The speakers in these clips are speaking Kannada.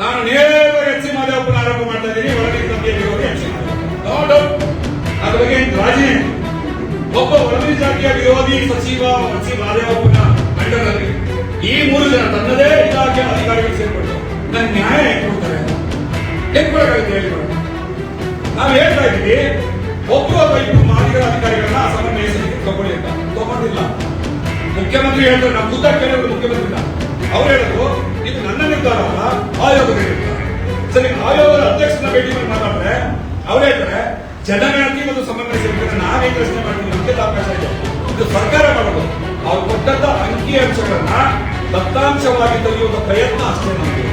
ನಾನು ನೇರವಾಗಿ ಎಚ್ ಸಿ ಮಾದೇವಪ್ಪನ ಆರೋಪ ಮಾಡ್ತಾ ಇದ್ದೀನಿ. ಒಳಗೆ ವಿರೋಧಿ ಎಚ್ ಸಿ ಡೌಟ್ ಅದ್ರ ಬಗ್ಗೆ ರಾಜಿ ಒಬ್ಬ ಒಳಗಿನ ಜಾತಿಯ ವಿರೋಧಿ ಸಚಿವ ಎಚ್ ಸಿ ಮಾದೇವಪ್ಪನ ಅಂಡರ್ನಲ್ಲಿ ಈ ಮೂರು ಜನ ತನ್ನದೇ ಇಲಾಖೆ ಅಧಿಕಾರಿಗಳು ಸೇರ್ಕೊಂಡು ನನ್ನ ನ್ಯಾಯ ಹೆಂಗ್ ಕೊಡ್ತಾರೆ ಹೆಂಗ್ ಕೊಡಕ್ಕಾಗುತ್ತೆ ಹೇಳಿ? ನಾವು ಹೇಳ್ತಾ ಇದ್ದೀವಿ ಒಬ್ಬರು ಅಥವಾ ಇಬ್ಬರು ಮಾದಿಗರ ಅಧಿಕಾರಿಗಳನ್ನ ಹೆಸರಿಗೆ ತಗೊಳ್ಳಿ ಅಂತ. ತಗೊಂಡಿಲ್ಲ. ಮುಖ್ಯಮಂತ್ರಿ ಹೇಳಿದ್ರು ನಮ್ಮ ಖುದ್ದ ಕೇಳಿದ್ರು ಮುಖ್ಯಮಂತ್ರಿ ಅವ್ರು ಹೇಳಿದ್ರು ಇದು ನನ್ನ ನಿರ್ಧಾರ ಆಯೋಗದ ನಿರ್ಧಾರ ಸರಿ, ಆಯೋಗದ ಅಧ್ಯಕ್ಷನ ಭೇಟಿ ಮಾಡಿ ಮಾತಾಡಿದ್ರೆ ಅವರೇ ಹೇಳ್ತಾರೆ, ಜನಗಣತಿ ಮತ್ತು ಸಮನ್ವಯ ಸಮಿತಿಯನ್ನು ನಾವೇ ಪ್ರಶ್ನೆ ಮಾಡ್ತೀವಿ ನಮಗೆ ಅವಕಾಶ ಇದೆ. ಇದು ಸರ್ಕಾರ ಮಾಡೋದು. ಅವ್ರು ಕೊಟ್ಟಂತ ಅಂಕಿ ಅಂಶಗಳನ್ನ ದತ್ತಾಂಶವಾಗಿ ತೆಗೆಯುವ ಪ್ರಯತ್ನ ಅಷ್ಟೇ ನಮಗೆ.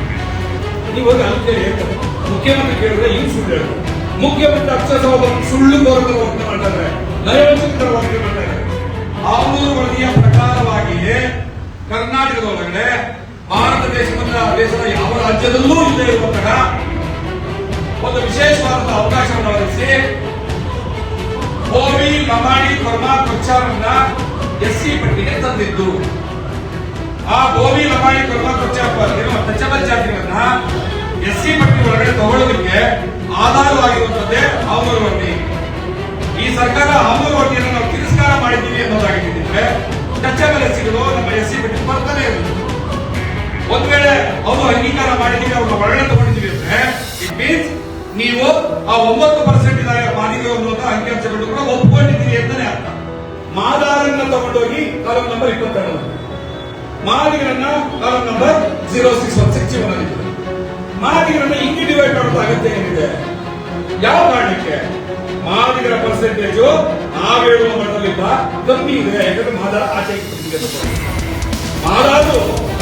ನೀವು ಹೋಗಿ ಹೇಳ್ತಾರೆ. ಮುಖ್ಯಮಂತ್ರಿ ಕೇಳಿದ್ರೆ ಹಿಂಗ್ ಸುಳ್ಳು ಹೇಳ್ತಾರೆ. ಮುಖ್ಯಮಂತ್ರಿ ಅಕ್ಷರ ಸುಳ್ಳು ಕೋರದ ವರ್ತನೆ ಮಾಡ್ತಾರೆ. ನಯವಂಚಿತರ ವರ್ತನೆ ಮಾಡ್ತಾರೆ ಆಮೂರು ವರದಿಯ ಪ್ರಕಾರವಾಗಿಯೇ ಕರ್ನಾಟಕದ ಒಳಗಡೆ ಭಾರತ ದೇಶದ ಯಾವ ರಾಜ್ಯದಲ್ಲೂ ಇಲ್ಲದೆ ಇರುವಂತಹ ಒಂದು ವಿಶೇಷವಾದ ಅವಕಾಶವನ್ನು ಒದಗಿಸಿ ಗೋವಿ ಲಮಾಣಿ ಕೊರ್ಮಾ, ಕೊಚ್ಚಾರನ್ನ ಎಸ್ ಸಿ ಪಟ್ಟಿಗೆ ತಂದಿದ್ದು. ಆ ಗೋವಿ ಲಮಾಣಿ ಕೊರ್ಮಾ, ಕೊಚ್ಚಾರ ತಚ್ಚಬಲ್ ಜಾತಿಗಳನ್ನ ಎಸ್ ಸಿ ಪಟ್ಟಿ ಒಳಗಡೆ ತಗೊಳ್ಳೋದಕ್ಕೆ ಆಧಾರವಾಗಿರುವಂತದ್ದೇ ಆಮೂರು ಈ ಸರ್ಕಾರ ಆಮೂರು ವರದಿಯನ್ನು ನಾವು ತಿರಸ್ಕಾರ ಮಾಡಿದ್ದೀವಿ ಅನ್ನೋದಾಗಿದ್ದಿದ್ರೆ ಟಚಬಲ್ ಎಸ್ಸಿಗಳು ನಮ್ಮ ಎಸ್ ಸಿ ಪಟ್ಟಿ ಬರ್ತಾನೆ ಇರಲಿಲ್ಲ ಒಂದ್ ವೇಳೆ ಅವರು ಅಂಗೀಕಾರ ಮಾಡಿದೀವಿ ಅವ್ರನ್ನ ಒಳಗಡೆ ತಗೊಂಡಿದ್ದೀವಿ ಅಂದ್ರೆ ಇಟ್ ಮೀನ್ಸ್ ನೀವು ಆ ಒಂಬತ್ತು ಪರ್ಸೆಂಟ್ ಇದಾಗ ಮಾದಿಗೆ ಅನ್ನುವಂತ ಅಂಕಿಅಂಶಗಳು ಕೂಡ ಒಪ್ಕೊಂಡಿದ್ದೀರಿ ಅಂತಾನೆ ಅರ್ಥ. ಮಾದಾರನ್ನ ತಗೊಂಡೋಗಿ ಕಾಲಮ್ ನಂಬರ್ ಇಪ್ಪತ್ತೆರಡು ಮಾದಿಗರನ್ನ column number zero six one six ಅಲ್ಲಿ. ಮಾದಿಗರನ್ನ ಹಿಂಗೆ ಡಿವೈಡ್ ಮಾಡೋದು ಅಗತ್ಯ ಏನಿದೆ? ಯಾವ ಕಾರಣಕ್ಕೆ? ಮಾದಿಗರ ಪರ್ಸೆಂಟೇಜು ನಾವೇಳುವ ಮಟ್ಟದಲ್ಲಿಂದ ಕಮ್ಮಿ ಇದೆ, ಯಾಕಂದ್ರೆ ಮಾದಾರ ಆಚೆ ಇಟ್ಬಿಟ್ಟಿದೆ.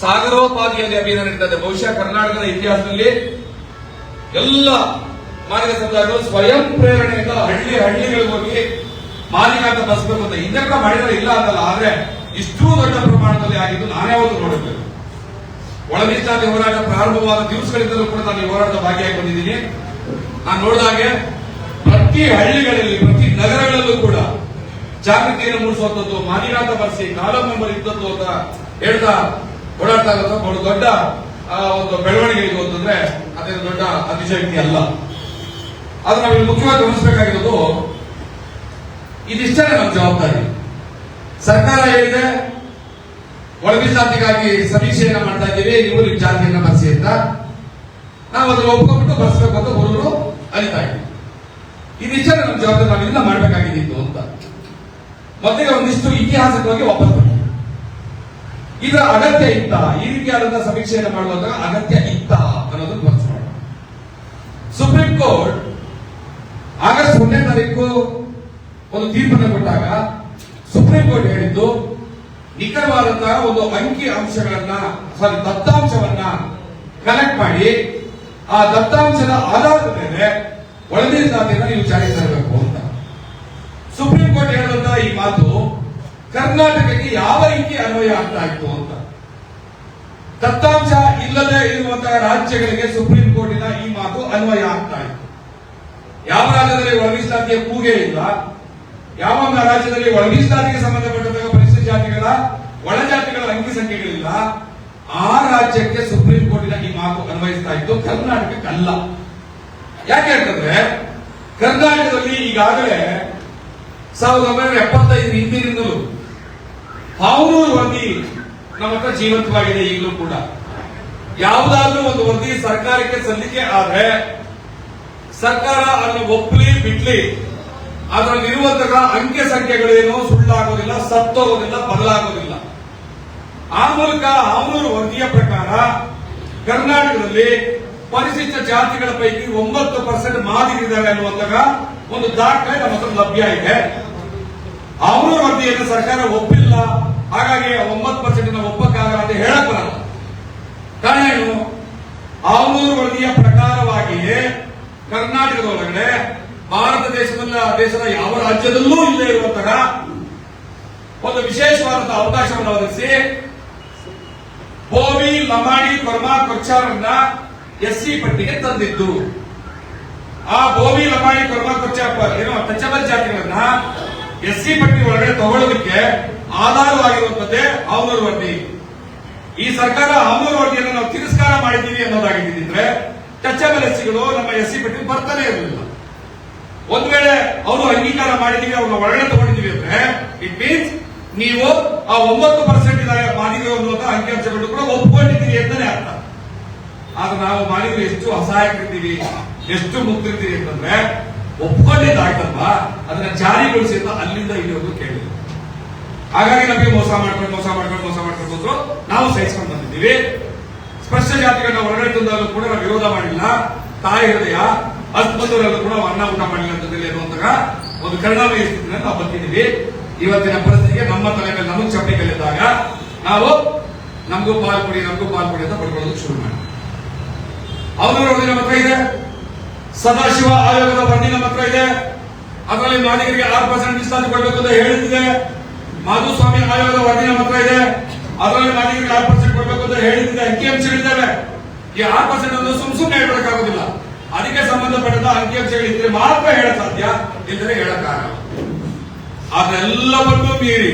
ಸಾಗರೋಪಾದಿಯಲ್ಲಿ ಅಭಿಯಾನ ನಡೀತದೆ. ಬಹುಶಃ ಕರ್ನಾಟಕದ ಇತಿಹಾಸದಲ್ಲಿ ಎಲ್ಲ ಮಾಲಿಕ ಸಮುದಾಯಗಳು ಸ್ವಯಂ ಪ್ರೇರಣೆಯಿಂದ ಹಳ್ಳಿ ಹಳ್ಳಿಗಳಿಗೆ ಹೋಗಿ ಮಾದಿಗ ಅಂತ ಬಸ್ಬೇಕು ಅಂತ ಇಲ್ಲ ಅಂತಲ್ಲ. ಆದ್ರೆ ಇಷ್ಟು ದೊಡ್ಡ ಪ್ರಮಾಣದಲ್ಲಿ ಆಗಿದ್ದು ನಾನು ಯಾವತ್ತೂ ನೋಡಬೇಕು ಮೀಸಲಾತಿ ಹೋರಾಟ ಪ್ರಾರಂಭವಾದ ದಿವಸಗಳಿಂದಲೂ ಕೂಡ ನಾನು ಈ ಹೋರಾಟದ ಭಾಗಿಯಾಗಿ ಬಂದಿದ್ದೀನಿ ನಾನು ನೋಡಿದಾಗೆ ಪ್ರತಿ ಹಳ್ಳಿಗಳಲ್ಲಿ, ಪ್ರತಿ ನಗರಗಳಲ್ಲೂ ಕೂಡ ಜಾಗೃತಿಯನ್ನು ಮೂಡಿಸುವಂತದ್ದು ಮಾನಿನಾಥ ಬರ್ಸಿ ಕಾಲಂ ಮೆಂಬರ್ ಇದ್ದದ್ದು ಅಂತ ಹೇಳ್ತಾ ಓಡಾಡ್ತಾ ಇರೋದು ಬಹಳ ದೊಡ್ಡ ಒಂದು ಬೆಳವಣಿಗೆ ಇದು ಅಂತಂದ್ರೆ ಅದೇನು ದೊಡ್ಡ ಅತಿಶಯಕ್ತಿ ಅಲ್ಲ. ಆದ್ರೆ ನಾವಿಲ್ಲಿ ಮುಖ್ಯವಾಗಿ ಗಮನಿಸಬೇಕಾಗಿರೋದು ಇದಿಷ್ಟೇ ನಮ್ಮ ಜವಾಬ್ದಾರಿ. ಸರ್ಕಾರ ಹೇಳಿದೆ ಜಾತಿಗಾಗಿ ಸಮೀಕ್ಷೆಯನ್ನ ಮಾಡ್ತಾ ಇದ್ದೀವಿ ನಿಮ್ಮ ಜಾತಿಯನ್ನ ಬರ್ಸಿ ಅಂತ. ನಾವು ಅದನ್ನ ಒಪ್ಕೊಂಡ್ಬಿಟ್ಟು ಬರ್ಸ್ಬೇಕು ಅಂತ ಹುಡುಗರು ಅಲಿತಾ ಇದ್ದೀವಿ ಇದಿಷ್ಟೇ ನಮ್ಮ ಜವಾಬ್ದಾರಿ ನಾವೆಲ್ಲ ಮಾಡಬೇಕಾಗಿದ್ದು ಅಂತ. ಮೊದಲಿಗೆ ಒಂದಿಷ್ಟು ಇತಿಹಾಸಕ್ಕೆ ವಾಪಸ್ ಬನ್ನಿ. ಇದರ ಅಗತ್ಯ ಇತ್ತ ಈ ರೀತಿಯಾದಂತಹ ಸಮೀಕ್ಷೆಯನ್ನು ಮಾಡುವಾಗ ಅಗತ್ಯ ಇತ್ತ ಅನ್ನೋದು ಗಮನಿಸ ಸುಪ್ರೀಂ ಕೋರ್ಟ್ ಆಗಸ್ಟ್ ಒಂದನೇ ತಾರೀಕು ಒಂದು ತೀರ್ಪನ್ನು ಕೊಟ್ಟಾಗ ಸುಪ್ರೀಂ ಕೋರ್ಟ್ ಹೇಳಿದ್ದು, ನಿಖರವಾದಂತಹ ಒಂದು ಅಂಕಿ ಅಂಶಗಳನ್ನ ಸಾರಿ ದತ್ತಾಂಶವನ್ನ ಕಲೆಕ್ಟ್ ಮಾಡಿ, ಆ ದತ್ತಾಂಶದ ಆಧಾರದ ಮೇಲೆ ಒಳಮೀಸಲಾತಿಯನ್ನು ನೀವು ಜಾರಿಗೆ ತರಬೇಕು ಅಂತ. ಸುಪ್ರೀಂ ಕೋರ್ಟ್ ಹೇಳಿದಂತಹ ಈ ಮಾತು ಕರ್ನಾಟಕಕ್ಕೆ ಯಾವ ರೀತಿ ಅನ್ವಯ ಆಗ್ತಾ ಇತ್ತು ಅಂತ. ದತ್ತಾಂಶ ಇಲ್ಲದೆ ಇರುವಂತಹ ರಾಜ್ಯಗಳಿಗೆ ಸುಪ್ರೀಂ ಕೋರ್ಟಿನ ಈ ಮಾತು ಅನ್ವಯ ಆಗ್ತಾ ಇತ್ತು ಯಾವ ರಾಜ್ಯದಲ್ಲಿ ಒಳಮೀಸಲಾತಿಯ ಕೂಗೆ ಇಲ್ಲ, ಯಾವ ರಾಜ್ಯದಲ್ಲಿ ಒಳಮೀಸಲಾತಿಗೆ ಸಂಬಂಧಪಟ್ಟಂತಹ ಪರಿಶಿಷ್ಟ ಜಾತಿಗಳ ಒಳಜಾತಿಗಳ ಅಂಕಿ ಸಂಖ್ಯೆಗಳಿಲ್ಲ, ಆ ರಾಜ್ಯಕ್ಕೆ ಸುಪ್ರೀಂ ಕೋರ್ಟಿನ ಈ ಮಾತು ಅನ್ವಯಿಸ್ತಾ ಇತ್ತು ಕರ್ನಾಟಕಕ್ಕಲ್ಲ. ಯಾಕೆ ಅಂತಂದ್ರೆ, ಕರ್ನಾಟಕದಲ್ಲಿ ಈಗಾಗಲೇ ಸಾವಿರದ ಒಂಬೈನೂರ ಎಪ್ಪತ್ತೈದು ಹಿಂದಿನಿಂದಲೂ ಹಾವೂರು ವರದಿ ನಮ್ಮ ಹತ್ರ ಜೀವಂತವಾಗಿದೆ ಈಗಲೂ ಕೂಡ. ಯಾವುದಾದ್ರೂ ಒಂದು ವರದಿ ಸರ್ಕಾರಕ್ಕೆ ಸಲ್ಲಿಕೆ ಆದ್ರೆ ಸರ್ಕಾರ ಅದನ್ನು ಒಪ್ಪಲಿ ಬಿಡ್ಲಿ ಅದರಲ್ಲಿರುವಂತಹ ಅಂಕೆ ಸಂಖ್ಯೆಗಳೇನು ಸುಳ್ಳಾಗೋದಿಲ್ಲ, ಸತ್ತೋಗೋದಿಲ್ಲ, ಬದಲಾಗೋದಿಲ್ಲ. ಆ ಮೂಲಕ ಆಮೂರು ವರದಿಯ ಪ್ರಕಾರ ಕರ್ನಾಟಕದಲ್ಲಿ ಪರಿಶಿಷ್ಟ ಜಾತಿಗಳ ಪೈಕಿ ಒಂಬತ್ತು ಪರ್ಸೆಂಟ್ ಮಾದಿಗಿದ್ದಾರೆ ಅನ್ನುವಂತಹ ಒಂದು ದಾಖಲೆ ನಮ್ಮ ಹತ್ರ ಲಭ್ಯ ಇದೆ. ಅವರ ವರದಿಯನ್ನು ಸರ್ಕಾರ ಒಪ್ಪಿಲ್ಲ. ಹಾಗಾಗಿ ಒಂಬತ್ತು ಪರ್ಸೆಂಟ್ ಒಪ್ಪಕ್ಕಾಗಲ್ಲ ಅಂತ ಹೇಳಕ್ ಬರಲ್ಲ. ಕಾರಣ ಏನು? ಆಮೂರು ವರದಿಯ ಪ್ರಕಾರವಾಗಿಯೇ ಕರ್ನಾಟಕದ ಒಳಗಡೆ ಭಾರತ ದೇಶದಲ್ಲ, ದೇಶದ ಯಾವ ರಾಜ್ಯದಲ್ಲೂ ಇಲ್ಲದೆ ಇರುವಂತಹ ಒಂದು ವಿಶೇಷವಾದಂತಹ ಅವಕಾಶವನ್ನು ಒದಗಿಸಿ ಬೋವಿ ಲಮಾಡಿ ಕೊರ್ಮಾ ಕೊಚ್ಚಾರನ್ನ ಎಸ್ ಸಿ ಪಟ್ಟಿಗೆ ತಂದಿದ್ದು. ಆ ಬೋವಿ ಲಮಾಣಿ ಕೊರ್ಮಾ ಕೊಚ್ಚಾಪ ಏನು ಟಚಬಲ್ ಜಾತಿಗಳನ್ನ ಎಸ್ ಸಿ ಪಟ್ಟಿ ಒಳಗಡೆ ತಗೊಳ್ಳೋದಕ್ಕೆ ಆಧಾರವಾಗಿರುವಂತದ್ದೇ ಅವನೂರು ವರದಿ. ಈ ಸರ್ಕಾರ ಅವನೂರು ವರದಿಯನ್ನು ನಾವು ತಿರಸ್ಕಾರ ಮಾಡಿದ್ದೀವಿ ಅನ್ನೋದಾಗಿದ್ದಿದ್ರೆ ಟಚಬಲ್ ಎಸ್ ಸಿಗಳು ನಮ್ಮ ಎಸ್ ಸಿ ಪಟ್ಟಿ ಬರ್ತಾನೆ ಇರಲಿಲ್ಲ ಒಂದ್ ವೇಳೆ ಅವರು ಅಂಗೀಕಾರ ಮಾಡಿದೀವಿ ಅವ್ರನ್ನ ಒಳಗಡೆ ತಗೊಂಡಿದೀವಿ ಅಂದ್ರೆ ಇಟ್ ಮೀನ್ಸ್ ನೀವು ಆ ಒಂಬತ್ತು ಪರ್ಸೆಂಟ್ ಮಾಡಿದೀವಿ ಅನ್ನುವಂತ ಅಂಕಿಅಂಶಗಳು ಕೂಡ ಒಪ್ಕೊಂಡಿದ್ದೀರಿ ಅಂತಾನೆ ಅರ್ಥ. ಆದ್ರೆ ನಾವು ಮಾಡಿದ್ರೆ ಎಷ್ಟು ಅಸಹಾಯಕರಿದ್ದೀವಿ, ಎಷ್ಟು ಮುಕ್ತಿರ್ತೀವಿ ಅಂತಂದ್ರೆ ಒಪ್ಕೊಂಡಿದ್ದಾಯ್ತಲ್ವಾ ಅದನ್ನ ಜಾರಿಗೊಳಿಸಿ ಅಂತ ಅಲ್ಲಿಂದ ಇಲ್ಲಿವರೆಗೂ ಕೇಳಿದ್ರು ಹಾಗಾಗಿ ನಮಗೆ ಮೋಸ ಮಾಡ್ಕೊಂಡು ಮೋಸ ಮಾಡ್ಕೊಂಡು ಮೋಸ ಮಾಡ್ಕೊಂಡು ಹೋದ್ರು. ನಾವು ಸಹಿಸ್ಕೊಂಡು ಬಂದಿದ್ದೀವಿ. ಸ್ಪಷ್ಟ ಜಾತಿಗಳನ್ನ ಹೊರಗಡೆ ತಂದಾಗಲೂ ಕೂಡ ನಾವು ವಿರೋಧ ಮಾಡಿಲ್ಲ. ತಾಯಿ ಹೃದಯ ಅಸ್ಪತ್ರೆಯಲ್ಲೂ ಕೂಡ ಅನ್ನ ಊಟ ಮಾಡಿಲ್ಲ ಅಂತದಲ್ಲಿ ಅನ್ನುವಂತಹ ಒಂದು ಕರುಣಾಮಯ ನಾವು ಬಂದಿದ್ದೀವಿ. ಇವತ್ತಿನ ಪರಿಸ್ಥಿತಿಗೆ ನಮ್ಮ ತಲೆ ಮೇಲೆ ನಮಗೆ ಚಪ್ಪಲಿ ಕಲಿದಾಗ ನಾವು ನಮಗೂ ಪಾಲ್ ಕೊಡಿ, ನಮಗೂ ಪಾಲ್ ಕೊಡಿ ಅಂತ ಪಡ್ಕೊಳ್ಳೋದಕ್ಕೆ ಶುರು ಮಾಡಿ ಅವರು ಹತ್ರ ಇದೆ. ಸದಾಶಿವ ಆಯೋಗದ ವರದಿ ನಮ್ಮ ಇದೆ. ಅದರಲ್ಲಿ ಮಾಲೀಕರಿಗೆ ಆರು ಪರ್ಸೆಂಟ್ ಮೀಸಲಾತಿ ಕೊಡಬೇಕು ಅಂತ ಹೇಳಿದ್ದೆ ಮಾಧುಸ್ವಾಮಿ ಆಯೋಗದ ವರದಿ ನಮ್ಮ ಇದೆ. ಅದರಲ್ಲಿ ಮಾಲೀಕರಿಗೆ ಆರು ಪರ್ಸೆಂಟ್ ಕೊಡಬೇಕು ಅಂತ ಹೇಳಿದಿದೆ ಅಂಕಿಅಂಶಗಳಿದ್ದಾವೆ ಈ ಆರು ಪರ್ಸೆಂಟ್ ಅನ್ನು ಸುಮ್ ಸುಮ್ಮನೆ ಹೇಳ್ಬೇಕಾಗೋದಿಲ್ಲ ಅದಕ್ಕೆ ಸಂಬಂಧಪಟ್ಟಂತ ಅಂಕಿಅಂಶಗಳಿದ್ರೆ ಮಾತ್ರ ಹೇಳ ಸಾಧ್ಯ. ಎಂದರೆ ಹೇಳಕ್ಕಾಗಲ್ಲ ಅದೆಲ್ಲವನ್ನೂ ಮೀರಿ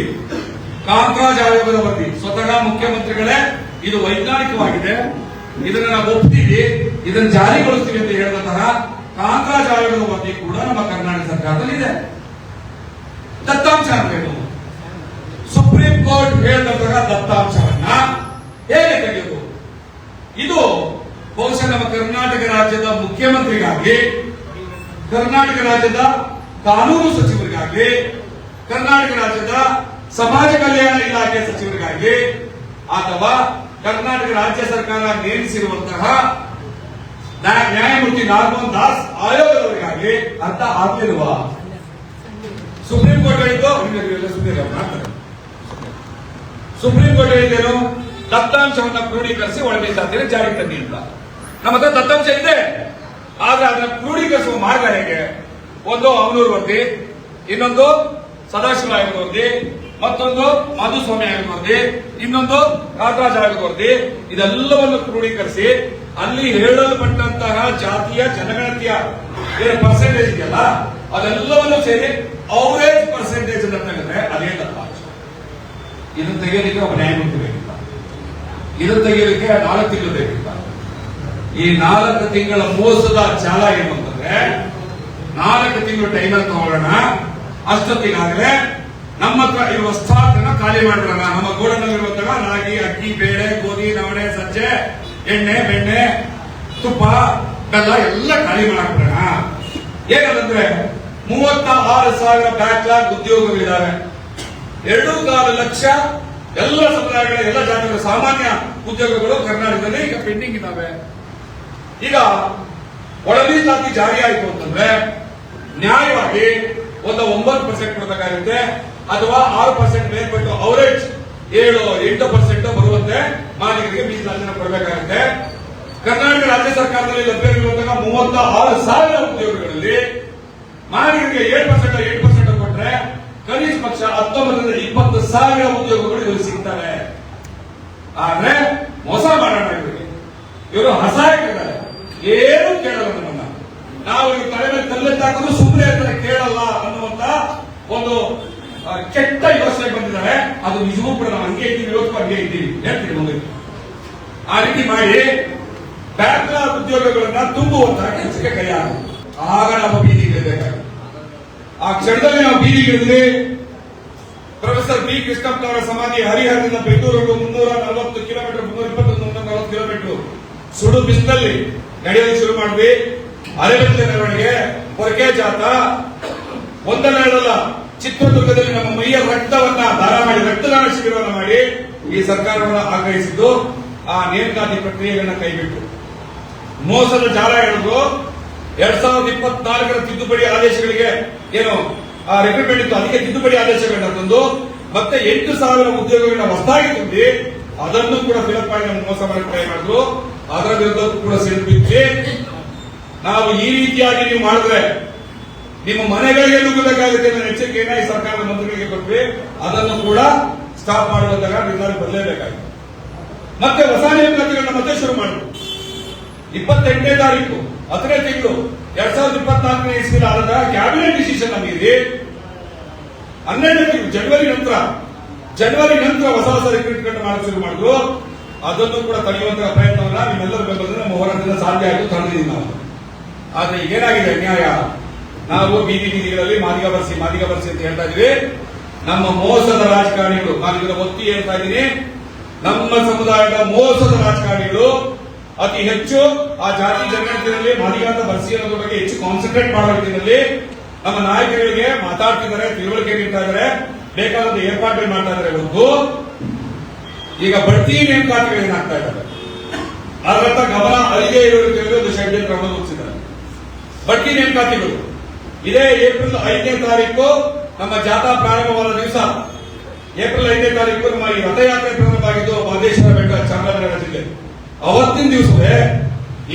ಕಾಂತರಾಜ್ ಆಯೋಗದ ವರದಿ ಸ್ವತಃ ಮುಖ್ಯಮಂತ್ರಿಗಳೇ, ಇದು ವೈಜ್ಞಾನಿಕವಾಗಿದೆ. ಇದನ್ನ ನಾವು ಒಪ್ತೀವಿ. ಇದನ್ನ ಜಾರಿಗೊಳಿಸ್ತೀವಿ ಅಂತ ಹೇಳಿದಂತಹ ಕಾಂತರಾಜ್ ಆಯೋಗದ ಬಗ್ಗೆ ಕೂಡ ನಮ್ಮ ಕರ್ನಾಟಕ ಸರ್ಕಾರದಲ್ಲಿ ಇದೆ ದತ್ತಾಂಶ ಅನ್ಬೇಕು ಸುಪ್ರೀಂ ಕೋರ್ಟ್ ಹೇಳಿದಂತಹ ದತ್ತಾಂಶವನ್ನ ಹೇಗೆ ತೆಗೆದು? ಇದು ಬಹುಶಃ ನಮ್ಮ ಕರ್ನಾಟಕ ರಾಜ್ಯದ ಮುಖ್ಯಮಂತ್ರಿಗಾಗಿ, ಕರ್ನಾಟಕ ರಾಜ್ಯದ ಕಾನೂನು ಸಚಿವರಿಗಾಗಿ, ಕರ್ನಾಟಕ ರಾಜ್ಯದ ಸಮಾಜ ಕಲ್ಯಾಣ ಇಲಾಖೆ ಸಚಿವರಿಗಾಗಿ, ಅಥವಾ ಕರ್ನಾಟಕ ರಾಜ್ಯ ಸರ್ಕಾರ ನೇಮಿಸಿರುವಂತಹ ನ್ಯಾಯಮೂರ್ತಿ ನಾಗಮೋಹನ್ ದಾಸ್ ಆಯೋಗದವರಿಗಾಗಿ ಅರ್ಥ ಆಗ್ಲಿಲ್ವಾ? ಸುಪ್ರೀಂ ಕೋರ್ಟ್ ಹೇಳಿದ್ದು ಮಾಡ್ತಾರೆ. ಸುಪ್ರೀಂ ಕೋರ್ಟ್ ಹೇಳಿದ್ದೇನು? ದತ್ತಾಂಶವನ್ನು ಕ್ರೋಢೀಕರಿಸಿ ಒಳಗೆ ಸಾಧ್ಯ ಜಾರಿಗೆ ತನ್ನಿ ಅಂತ. ನಮ್ಮ ಹತ್ರ ದತ್ತಾಂಶ ಇದೆ. ಆದ್ರೆ ಅದನ್ನ ಕ್ರೋಢೀಕರಿಸುವ ಮಾರ್ಗ ಹೇಗೆ? ಒಂದು ಅವನೂರು ವರದಿ, ಇನ್ನೊಂದು ಸದಾಶಿವ ಆಯೋಗದ ಮತ್ತೊಂದು ಮಾಧುಸ್ವಾಮಿ ಆಯೋಗದ ವರದಿ, ಇನ್ನೊಂದು ಕಾಂತರಾಜ್ ಆಯೋಗದ ಇದೆಲ್ಲವನ್ನು ಕ್ರೋಢೀಕರಿಸಿ ಅಲ್ಲಿ ಹೇಳಲ್ಪಟ್ಟಂತಹ ಜಾತಿಯ ಜನಗಣತಿಯ ಏನು ಪರ್ಸೆಂಟೇಜ್ ಇದೆಯಲ್ಲ, ಅದೆಲ್ಲವನ್ನು ಸೇರಿ ಅವರೇಜ್ ಪರ್ಸೆಂಟೇಜ್ ಅಂತ ತೆಗೆದ್ರೆ ಅದೇ ತಪ್ಪ ಇದನ್ನ ತೆಗೆಯಲಿಕ್ಕೆ ಒಬ್ಬ ನ್ಯಾಯಮೂರ್ತಿ ಬೇಕಿಲ್ಲ. ಇದನ್ನ ತೆಗೆಯಲಿಕ್ಕೆ ನಾಲ್ಕು ತಿಂಗಳು ಬೇಕಿಲ್ಲ. ಈ ನಾಲ್ಕು ತಿಂಗಳ ಮೋಸದ ಜಾಲ ಏನು ಅಂತಂದ್ರೆ, ನಾಲ್ಕು ತಿಂಗಳು ಟೈಮ್ ತಗೊಳ್ಳೋಣ ಅಷ್ಟೊತ್ತಿಗಾಗಲೇ ನಮ್ಮ ಹತ್ರ ಇರುವ ಸ್ಥಾನ ಖಾಲಿ ಮಾಡೋಣ ನಮ್ಮ ಗೋಡನಲ್ಲಿರುವಂತಹ ರಾಗಿ, ಅಕ್ಕಿ, ಬೇಳೆ, ಗೋಧಿ, ನವಣೆ, ಸಜ್ಜೆ ಎಣ್ಣೆ, ಬೆಣ್ಣೆ, ತುಪ್ಪ, ಬೆಲ್ಲ ಎಲ್ಲ ಖಾಲಿ ಮಾಡಾಕ್ಬಿಡೋಣ. ಏನಂದ್ರೆ ಮೂವತ್ತ ಆರು ಸಾವಿರ ಬ್ಯಾಕ್ಲಾಗ್ ಉದ್ಯೋಗಗಳಿದ್ದಾವೆ ಎರಡು ಕಾಲು ಲಕ್ಷ ಎಲ್ಲ ಸಮುದಾಯಗಳ ಎಲ್ಲ ಜಾತಿಗಳ ಸಾಮಾನ್ಯ ಉದ್ಯೋಗಗಳು ಕರ್ನಾಟಕದಲ್ಲಿ ಈಗ ಪೆಂಡಿಂಗ್ ಇದ್ದಾವೆ ಈಗ ಒಳಮೀಸಲಾತಿ ಜಾರಿ ಆಯಿತು ಅಂತಂದ್ರೆ ನ್ಯಾಯವಾಗಿ ಒಂದು ಒಂಬತ್ತು ಪರ್ಸೆಂಟ್ ಕೊಡಬೇಕಾಗುತ್ತೆ ಅಥವಾ ಆರು ಪರ್ಸೆಂಟ್ ಮೇಲ್ಪಟ್ಟು ಅವರೇಜ್ ಏಳು ಎಂಟು ಪರ್ಸೆಂಟ್ ಬರುವಂತೆ ಮಾಲೀಕರಿಗೆ ಮೀಸಲಾತಿಯನ್ನು ಕೊಡಬೇಕಾಗುತ್ತೆ. ಕರ್ನಾಟಕ ರಾಜ್ಯ ಸರ್ಕಾರದಲ್ಲಿ ಲಭ್ಯವಿರುವಂತಹ ಮೂವತ್ತ ಆರು ಸಾವಿರ ಉದ್ಯೋಗಗಳಲ್ಲಿ ಮಾಲೀಕರಿಗೆ ಏಳು ಪರ್ಸೆಂಟ್ ಏಳು ಪರ್ಸೆಂಟ್ ಕೊಟ್ರೆ ಕನಿಷ್ಠ ಪಕ್ಷ ಹತ್ತೊಂಬತ್ತರಿಂದ ಇಪ್ಪತ್ತು ಸಾವಿರ ಉದ್ಯೋಗಗಳು ಇವರು ಸಿಗ್ತವೆ. ಆದ್ರೆ ಮೋಸ ಮಾಡೋಣ ಇವರಿಗೆ. ಇವರು ಹಸಾಯಕಿದ್ದಾರೆ ಏನು ಕೇಳಲ್ಲ ನಮ್ಮನ್ನ. ನಾವು ಇವ್ರ ತಲೆ ಮೇಲೆ ತಲೆ ಹಾಕಿದ್ರು ಸುಮ್ಮನೆ ಕೇಳಲ್ಲ ಅನ್ನುವಂತ ಒಂದು ಕೆಟ್ಟ ಯೋಚನೆ ಬಂದಿದ್ದಾರೆ ಅದು ನಿಜವೂ ಕೂಡ ನಾವು ಹಂಗೆ ಇದ್ದೀವಿ ಇವತ್ತು ಹಂಗೆ ಇದ್ದೀವಿ ಮುಂದೆ ಆ ರೀತಿ ಮಾಡಿ ಬ್ಯಾಕ್ಲಾಗ್ ಉದ್ಯೋಗಗಳನ್ನ ತುಂಬುವಂತಹ ಕೆಲಸಕ್ಕೆ ಕೈ ಹಾಕುದು. ಆಗ ನಮ್ಮ ಬೀದಿ ಆ ಕ್ಷಣದಲ್ಲಿ ನಾವು ಬೀದಿಗಿಳಿದ್ವಿ ಪ್ರೊಫೆಸರ್ ಬಿ ಕೃಷ್ಣಪ್ಪನವರ ಸಮಾಧಿ ಹರಿಹರದಿಂದ ಬೆಂಗಳೂರು ಮುನ್ನೂರ ನಲವತ್ತು ಕಿಲೋಮೀಟರ್, ಮುನ್ನೂರ ಇಪ್ಪತ್ತೊಂದು ಮುನ್ನೂರ ನಲವತ್ತು ಕಿಲೋಮೀಟರ್ ಸುಡು ಬಿಸಿಲಲ್ಲಿ ನಡೆಯಲು ಶುರು ಮಾಡಿದ್ವಿ. ಅರೆಬಿಂದ ಮೆರವಣಿಗೆ ಹೊರಗೆ ಜಾತ. ಒಂದಲ್ಲ ಎರಡಲ್ಲ ಚಿತ್ರದುರ್ಗದಲ್ಲಿ ನಮ್ಮ ಮೈಯ ರಕ್ತವನ್ನ ದಾರ ಮಾಡಿ, ರಕ್ತದಾನ ಶಿಬಿರವನ್ನ ಮಾಡಿ ಈ ಸರ್ಕಾರವನ್ನು ಆಗ್ರಹಿಸಿದ್ದು ಆ ನೇಮಕಾತಿ ಪ್ರಕ್ರಿಯೆಗಳನ್ನ ಕೈಬಿಟ್ಟು. ಮೋಸದ ಜಾಲ ಹೇಳಿದ್ರು ಎರಡ್ ಸಾವಿರದ ಇಪ್ಪತ್ನಾಲ್ಕರ ತಿದ್ದುಪಡಿ ಆದೇಶಗಳಿಗೆ ಏನು ರಿಕ್ರೂಟ್ಮೆಂಟ್ ಇತ್ತು, ಅದಕ್ಕೆ ತಿದ್ದುಪಡಿ ಆದೇಶಗಳನ್ನ ತಂದು ಮತ್ತೆ ಎಂಟು ಸಾವಿರ ಉದ್ಯೋಗಗಳನ್ನ ಹೊಸದಾಗಿ ತುಂಬಿ ಅದನ್ನು ಕೂಡ ಫಿಲಪ್ ಮಾಡಿ ಮೋಸ ಮಾಡಕ್ಕೆ ಟ್ರೈ ಮಾಡಿದ್ರು. ಅದರ ವಿರುದ್ಧ ಕೂಡ ಸೇರ್ಬಿಟ್ಟು ನಾವು ಈ ರೀತಿಯಾಗಿ ನೀವು ಮಾಡಿದ್ರೆ ನಿಮ್ಮ ಮನೆಗಳಿಗೆ ನುಗ್ಗಬೇಕಾಗುತ್ತೆ ಅನ್ನೋ ಎಚ್ಚರಿಕೆಯನ್ನ ಈ ಸರ್ಕಾರದ ಮಂತ್ರಿಗಳಿಗೆ ಕೊಟ್ವಿ, ಅದನ್ನು ಕೂಡ ಸ್ಟಾಪ್ ಮಾಡುವಂತಹ ನಿರ್ಧಾರ ಬರಲೇಬೇಕಾಗಿದೆ ಮತ್ತೆ ಹೊಸ ನೇಮಕಾತಿಗಳನ್ನ ಮತ್ತೆ ಶುರು ಮಾಡಿದ್ರು ಇಪ್ಪತ್ತೆಂಟನೇ ತಾರೀಕು, ಹತ್ತನೇ ತಿಂಗಳು, ಎರಡ್ ಸಾವಿರದ ಇಪ್ಪತ್ನಾಲ್ಕನೇ ಇಸ್ವಿನ ಆದ ಕ್ಯಾಬಿನೆಟ್ ಡಿಸಿಷನ್ ಮೀರಿ ಹನ್ನೆರಡನೇ ತಿಂಗಳು ಜನವರಿ ನಂತರ ಜನವರಿ ನಂತರ ಹೊಸ ಹೊಸ ರಿಕ್ರೂಟ್ಮೆಂಟ್ ಮಾಡಲು ಶುರು ಮಾಡಿದ್ರು. ಅದನ್ನು ಕೂಡ ತಡೆಯುವಂತಹ ಪ್ರಯತ್ನವನ್ನ ನಿಮ್ಮೆಲ್ಲರ ಬೆಂಬಲದಿಂದ ನಮ್ಮ ಹೋರಾಟದಿಂದ ಸಾಧ್ಯ ಆಯಿತು, ತಂದಿದ್ದೀವಿ ನಾವು. ಆದ್ರೆ ಏನಾಗಿದೆ ನ್ಯಾಯ? ನಾವು ಬೀದಿ ಬೀದಿಗಳಲ್ಲಿ ಮಾದಿಗ ಬರ್ಸಿ ಮಾದಿಗ ಬರ್ಸಿ ಅಂತ ಹೇಳ್ತಾ ಇದೀವಿ ನಮ್ಮ ಮೋಸದ ರಾಜಕಾರಣಿಗಳು ನಾನು ಒತ್ತಿ ಹೇಳ್ತಾ ಇದ್ದೀನಿ. ನಮ್ಮ ಸಮುದಾಯದ ಮೋಸದ ರಾಜಕಾರಣಿಗಳು ಅತಿ ಹೆಚ್ಚು ಆ ಜಾತಿ ಜನಗಣತಿಯಲ್ಲಿ ಮಾದಿಗ ಅಂತ ಬರ್ಸಿ ಅನ್ನೋದ್ರ ಬಗ್ಗೆ ಹೆಚ್ಚು ಕಾನ್ಸಂಟ್ರೇಟ್ ಮಾಡೋ ನಮ್ಮ ನಾಯಕರಿಗೆ ಮಾತಾಡ್ತಿದ್ದಾರೆ, ತಿಳುವಳಿಕೆ ನೀಡ್ತಾ ಇದ್ದಾರೆ. ಬೇಕಾದಂತ ಮಾತಾಡಿದ್ದಾರೆ ಮಾಡ್ತಾ ಇದ್ದಾರೆ ಒಂದು ಈಗ ಬಡ್ತಿ ನೇಮಕಾತಿಗಳು ಏನಾಗ್ತಾ ಇದ್ದಾರೆ ಅದರತ್ತ ಗಮನ ಅಲ್ಲಿಗೆ ಇರೋದಕ್ಕೆ ಒಂದು ಷಡ್ಯಂತ್ರ ರೂಪಿಸಿದ್ದಾರೆ ಬಡ್ತಿ ನೇಮಕಾತಿಗಳು. ಇದೇ ಏಪ್ರಿಲ್ ಐದನೇ ತಾರೀಕು ನಮ್ಮ ಜಾಥಾ ಪ್ರಾರಂಭವಾದ ದಿವಸ. ಏಪ್ರಿಲ್ ಐದನೇ ತಾರೀಕು ನಮ್ಮ ಈ ರಥಯಾತ್ರೆ ಪ್ರಾರಂಭ ಆಗಿದ್ದು ಮಹದೇಶ್ವರ ಬೆಟ್ಟ ಚಾಮರಾಜನಗರ ಜಿಲ್ಲೆ. ಅವತ್ತಿನ ದಿವಸವೇ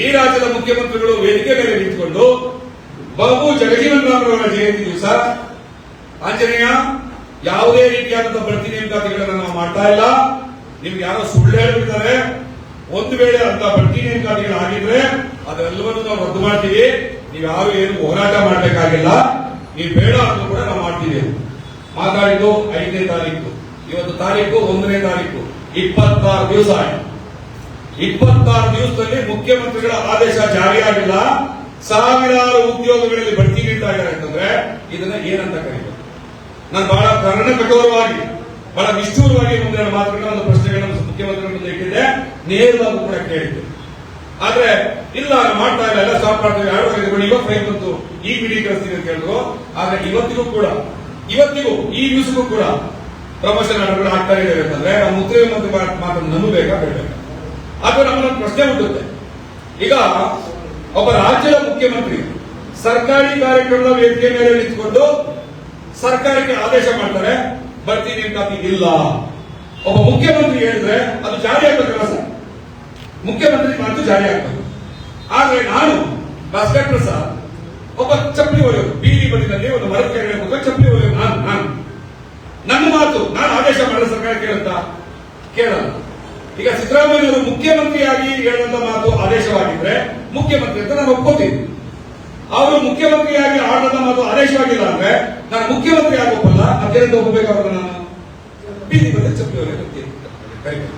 ಈ ರಾಜ್ಯದ ಮುಖ್ಯಮಂತ್ರಿಗಳು ವೇದಿಕೆ ಮೇಲೆ ನಿಂತುಕೊಂಡು ಬಾಬು ಜಗಜೀವನ್ ರಾಮರವರ ಜಯಂತಿ ದಿವಸ. ಆಂಜನೇಯ, ಯಾವುದೇ ರೀತಿಯಾದಂತಹ ಬಡ್ತಿ ನೇಮಕಾತಿಗಳನ್ನ ನಾವು ಮಾಡ್ತಾ ಇಲ್ಲ. ನಿಮ್ಗೆ ಯಾರೋ ಸುಳ್ಳು ಹೇಳ್ಬಿಡ್ತಾರೆ. ಒಂದು ವೇಳೆ ಅಂತ ಬಡ್ತಿ ಆಗಿದ್ರೆ ಅದೆಲ್ಲವನ್ನು ನಾವು ರದ್ದು ಮಾಡ್ತೀವಿ. ನೀವು ಯಾರು ಏನು ಹೋರಾಟ ಮಾಡಬೇಕಾಗಿಲ್ಲ, ನೀವು ಬೇಡ ಅಂತ ಕೂಡ ನಾವು ಮಾಡ್ತೀವಿ. ಮಾತಾಡಿದ್ದು ಐದನೇ ತಾರೀಕು. ಇವತ್ತು ತಾರೀಕು ಒಂದನೇ ತಾರೀಕು. ಇಪ್ಪತ್ತಾರು ದಿವಸ ಆಯ್ತು. ಇಪ್ಪತ್ತಾರು ದಿವಸದಲ್ಲಿ ಮುಖ್ಯಮಂತ್ರಿಗಳ ಆದೇಶ ಜಾರಿಯಾಗಿಲ್ಲ. ಸಾವಿರಾರು ಉದ್ಯೋಗಗಳಲ್ಲಿ ಬಡ್ತಿ ನೀಡ್ತಾ ಇದ್ದಾರೆ ಅಂತಂದ್ರೆ ಇದನ್ನ ಏನಂತ ಕರೀತಾರೆ ನಾನು ಬಹಳ ಕರ್ಣ ಕಠೋರವಾಗಿ, ಬಹಳ ನಿಷ್ಠೂರವಾಗಿ ಮುಂದಿನ ಮಾತುಗಳನ್ನ, ಒಂದು ಪ್ರಶ್ನೆಗಳನ್ನು ಮುಖ್ಯಮಂತ್ರಿಗಳ ಮುಂದೆ ಇಟ್ಟಿದ್ದೆ. ನೇರವಾಗಿ ಕೂಡ ಕೇಳಿದ್ದೆ. ಆದ್ರೆ, ಇಲ್ಲ ಮಾಡ್ತಾ ಇಲ್ಲ, ಎಲ್ಲ ಸ್ಟಾಪ್ ಮಾಡ್ತೀವಿ ಯಾರು ಈ ಫೈಲ್ ಬಂತು. ಕಳಿಸ್ತೀನಿ ಅಂತ ಹೇಳಿದ್ರು ಆದ್ರೆ ಇವತ್ತಿಗೂ ಕೂಡ, ಇವತ್ತಿಗೂ, ಈ ನ್ಯೂಸ್ಗೂ ಕೂಡ ಪ್ರಮೋಷನ್ ಆರ್ಡರ್ಗಳು ಆಗ್ತಾ ಇದ್ದೇವೆ ಅಂತಂದ್ರೆ ನಾವು ಮುಖ್ಯಮಂತ್ರಿ ಮಾತ್ರ ನಂಬಬೇಕಾ ಬೇಡಬೇಕಾ ಅದು ನಮ್ಮ ಪ್ರಶ್ನೆ ಹುಟ್ಟುತ್ತೆ. ಈಗ, ಒಬ್ಬ ರಾಜ್ಯದ ಮುಖ್ಯಮಂತ್ರಿ ಸರ್ಕಾರಿ ಕಾರ್ಯಕ್ರಮದ ವೇದಿಕೆ ಮೇಲೆ ನಿಂತ್ಕೊಂಡು ಸರ್ಕಾರಕ್ಕೆ ಆದೇಶ ಮಾಡ್ತಾರೆ, ಬರ್ತೀನಿ ಅಂತ ಇಲ್ಲ ಒಬ್ಬ ಮುಖ್ಯಮಂತ್ರಿ ಹೇಳಿದ್ರೆ ಅದು ಜಾರಿ ಆಗ್ಬೇಕಲ್ಲ ಸರ್? ಮುಖ್ಯಮಂತ್ರಿ ಮಾತು ಜಾರಿ ಆಗ್ತದೆ. ಆದ್ರೆ ನಾನು ಭಾಸ್ಕರ್ ಪ್ರಸಾದ್ ಒಬ್ಬ ಚಪ್ಪಲಿ ಹೊಯ್ಯೋರು ಬೀದಿ ಬದಿನಲ್ಲಿ ಒಂದು ಮರದ ಕೆಳಗಡೆ ಮುಖ ಚಪ್ಪಲಿ ಹೊಯ್ಯೋ ನಾನು ನಾನು. ನನ್ನ ಮಾತು ನಾನು ಆದೇಶ ಮಾಡಿದ ಸರ್ಕಾರ ಕೇಳುತ್ತ? ಕೇಳಲ್ಲ. ಈಗ ಸಿದ್ದರಾಮಯ್ಯವರು ಮುಖ್ಯಮಂತ್ರಿಯಾಗಿ ಹೇಳಿದಂತ ಮಾತು ಆದೇಶವಾಗಿದ್ರೆ ಮುಖ್ಯಮಂತ್ರಿ ಅಂತ ನಾನು ಒಪ್ಕೋತೀನಿ. ಅವರು ಮುಖ್ಯಮಂತ್ರಿಯಾಗಿ ಆಡದ ಮಾತು ಆದೇಶವಾಗಿಲ್ಲ ಅಂದ್ರೆ ನಾನು ಮುಖ್ಯಮಂತ್ರಿ ಆಗೋಪಲ್ಲ ಅದರಿಂದ ಒಪ್ಪಬೇಕಾದ್ರೆ ನಾನು ಬೀದಿ ಬಂದ ಚಪ್ಪಲಿ ಹೊಡೆಯೋದು ಕರಿತೀನಿ.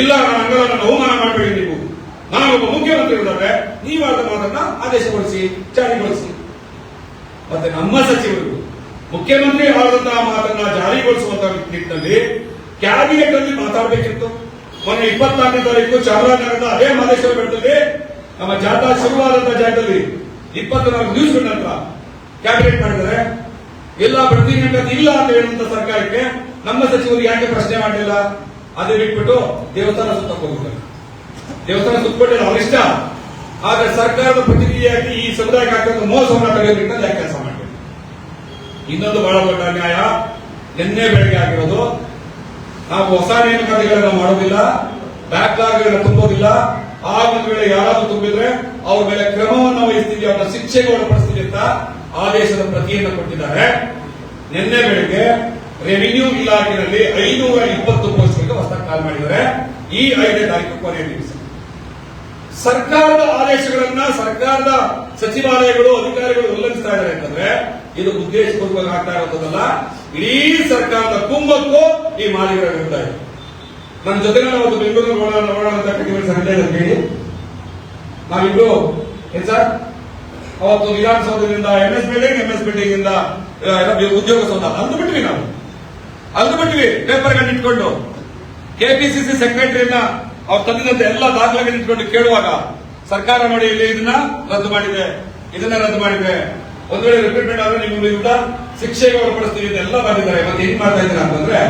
ಇಲ್ಲ ನಾನು ಅಂಗಗಳನ್ನು ಬಹುಮಾನ ಮಾಡಬೇಡಿ ನೀವು. ನಾನು ಒಬ್ಬ ಇದ್ದಾರೆ ನೀವಾದ ಮಾತನ್ನ ಆದೇಶಗೊಳಿಸಿ, ಜಾರಿಗೊಳಿಸಿ. ಮತ್ತೆ ನಮ್ಮ ಸಚಿವರು, ಮುಖ್ಯಮಂತ್ರಿ ಆದಂತಹ ಮಾತನ್ನ ಜಾರಿಗೊಳಿಸುವಂತ ನಿಟ್ಟಿನಲ್ಲಿ ಕ್ಯಾಬಿನೆಟ್ ಅಲ್ಲಿ ಮಾತಾಡಬೇಕಿತ್ತು. ಮೊನ್ನೆ ಇಪ್ಪತ್ನಾಲ್ಕನೇ ತಾರೀಕು ಚಾಮರಾಜನಗರದ ಅದೇ ಮಹದೇಶ್ವರ ಬೆಟ್ಟದಲ್ಲಿ ನಮ್ಮ ಜಾಥಾ ಶುರುವಾದಂತಹ ಜಾಗದಲ್ಲಿ ಇಪ್ಪತ್ನಾಲ್ಕು ದಿವಸಗಳ ನಂತರ ಕ್ಯಾಬಿನೆಟ್ ಮಾಡಿದರೆ ಎಲ್ಲ ಬಡ್ತಿ ಇಲ್ಲ ಅಂತ ಹೇಳುವಂತ ಸರ್ಕಾರಕ್ಕೆ ನಮ್ಮ ಸಚಿವರು ಯಾಕೆ ಪ್ರಶ್ನೆ ಮಾಡಲಿಲ್ಲ? ಅದೇ ಬಿಟ್ಬಿಟ್ಟು ದೇವಸ್ಥಾನ ಸುತ್ತಕ್ಕೆ ಹೋಗಿದ್ದಾರೆ ದೇವಸ್ಥಾನ ಅವ್ರ ಇಷ್ಟ. ಆದ್ರೆ ಸರ್ಕಾರದ ಪ್ರತಿನಿಧಿಯಾಗಿ ಈ ಸಮುದಾಯಕ್ಕೆ ಆಗ್ತಕ್ಕಂಥ ಮೋಸವನ್ನ ತಡೆಯೋದ್ರಿಂದ ಯಾಕೆ ಕೆಲಸ ಮಾಡಬೇಕು ಇನ್ನೊಂದು ಬಹಳ ದೊಡ್ಡ ಅನ್ಯಾಯ. ನಿನ್ನೆ ಬೆಳಗ್ಗೆ ಆಗಿರೋದು, ನಾವು ಹೊಸ ನೇಮಕಾತಿಗಳನ್ನ ಮಾಡೋದಿಲ್ಲ ಬ್ಯಾಕ್ಲಾಗ್ಗಳನ್ನ ತುಂಬೋದಿಲ್ಲ. ಆ ಒಂದು ವೇಳೆ ಯಾರಾದ್ರೂ ತುಂಬಿದ್ರೆ ಅವ್ರ ಮೇಲೆ ಕ್ರಮವನ್ನು ವಹಿಸ್ತೀವಿ ಅವರ ಶಿಕ್ಷೆಗೆ ಒಳಪಡಿಸ್ತೀವಿ ಅಂತ ಆದೇಶದ ಪ್ರತಿಯನ್ನು ಕೊಟ್ಟಿದ್ದಾರೆ. ನಿನ್ನೆ ಬೆಳಗ್ಗೆ ರೆವಿನ್ಯೂ ಇಲಾಖೆಯಲ್ಲಿ ಐನೂರ ಇಪ್ಪತ್ತು ಪೋಸ್ಟ್ಗಳಿಗೆ ಹೊಸದಾಗಿ ಕಾಲ್ ಮಾಡಿದ್ದಾರೆ. ಈ ಐದನೇ ತಾರೀಕು ಕೊನೆಯ ದಿವಸ. ಸರ್ಕಾರದ ಆದೇಶಗಳನ್ನ ಸರ್ಕಾರದ ಸಚಿವಾಲಯಗಳು, ಅಧಿಕಾರಿಗಳು ಉಲ್ಲಂಘಿಸ್ತಾ ಇದ್ದಾರೆ ಅಂತಂದ್ರೆ, ಇದು ಉದ್ದೇಶಪೂರ್ವಕ ಆಗ್ತಾ ಇರೋದಲ್ಲ ಇಡೀ ಸರ್ಕಾರದ ಕುಂಭಕ್ಕೂ ಈ ಮಾಲೀಕರ ವಿರುದ್ಧ ಇದೆ. ನನ್ನ ಜೊತೆ ನಾವು ಬೆಂಗಳೂರು ನೋಡೋಣ ಅಂತ ಕೇಳಿ. ನಾವಿಬ್ರು, ಏನ್ ಸರ್? ಅವತ್ತು ವಿಧಾನಸೌಧದಿಂದ M S building M S building ಇಂದ ಉದ್ಯೋಗ ಸೌಧ ಅಂದು ಬಿಟ್ವಿ ನಾವು. ಅಂದು ಬಿಟ್ವಿ ಪೇಪರ್ ಗಳನ್ನ ಇಟ್ಕೊಂಡು ಕೆಪಿಸಿಸಿ ಸೆಕ್ರೆಟರಿನ ಅವ್ರು ತಂದಿದಂತ ಎಲ್ಲ ದಾಖಲೆಗಳನ್ನ ಇಟ್ಕೊಂಡು ಕೇಳುವಾಗ ಸರ್ಕಾರ ನೋಡಿ ಇಲ್ಲಿ ಇದನ್ನ ರದ್ದು ಮಾಡಿದೆ, ಇದನ್ನ ರದ್ದು ಮಾಡಿದೆ. ಒಂದ್ ವೇಳೆ ರಿಕ್ರೂಟ್ಮೆಂಟ್ ಆದ್ರೆ ನಿಮ್ಮ ವಿರುದ್ಧ ಶಿಕ್ಷೆಗೆ ಒಳಪಡಿಸ್ತೀವಿ ಇದೆಲ್ಲ ಮಾಡಿದ್ದಾರೆ. ಮತ್ತೆ ಏನ್ ಮಾಡ್ತಾ ಇದ್ದೀರಾ ಅಂತಂದ್ರೆ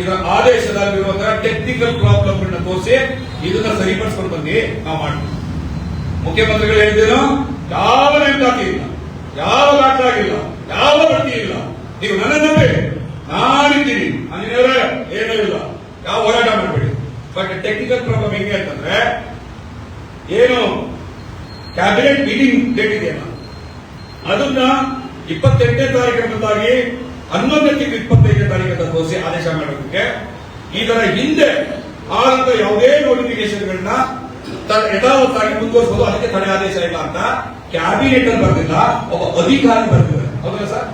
ಇದರ ಆದೇಶದಲ್ಲಿರುವಂತಹ ಟೆಕ್ನಿಕಲ್ ಪ್ರಾಬ್ಲಮ್ ಗಳನ್ನ ತೋರಿಸಿ ಇದನ್ನ ಸರಿಪಡಿಸ್ಕೊಂಡು ಬಂದು ನಾವು ಮಾಡ್ತೀವಿ. ಮುಖ್ಯಮಂತ್ರಿಗಳು ಹೇಳಿದ್ದೇನು? ಯಾವ ನೇಮಕಾತಿ ಇಲ್ಲ ಯಾವ ಆಗಿಲ್ಲ. ಯಾವ ಬಡ್ತಿ ಇಲ್ಲ. ನೀವು ನನ್ನ ನಂಬಿ. ನಾನಿದ್ದೀನಿ. ಅಂಜನೇಯವರೇ ಏನೂ ಇಲ್ಲ. ಯಾವ ಹೋರಾಟ ಮಾಡಬೇಡಿ. ಬಟ್ ಟೆಕ್ನಿಕಲ್ ಪ್ರಾಬ್ಲಮ್ ಹೆಂಗೆ ಅಂತಂದ್ರೆ, ಏನು ಕ್ಯಾಬಿನೆಟ್ ಮೀಟಿಂಗ್ ಡೇಟ್ ಇದೆಯಲ್ಲ? ಅದನ್ನ ಇಪ್ಪತ್ತೆಂಟನೇ ತಾರೀಕು ಹನ್ನೊಂದನೇ ತಿಂಗಳು ಇಪ್ಪತ್ತೈದನೇ ತಾರೀಕಿನ ತೋರಿಸಿ ಆದೇಶ ಮಾಡೋದಕ್ಕೆ ಇದರ ಹಿಂದೆ ಆದಂತ ಯಾವುದೇ ನೋಟಿಫಿಕೇಶನ್ಗಳನ್ನ ಯಥಾವತ್ತಾಗಿ ಮುಂದುವರಿಸಬಹುದು ಅದಕ್ಕೆ ತಡೆ ಆದೇಶ ಇಲ್ಲ ಅಂತ ಕ್ಯಾಬಿನೆಟ್ ಅಲ್ಲಿ ಬರ್ತಿಲ್ಲ ಒಬ್ಬ ಅಧಿಕಾರಿ ಬರ್ತಿದ್ದಾರೆ ಹೌದಾ ಸರ್?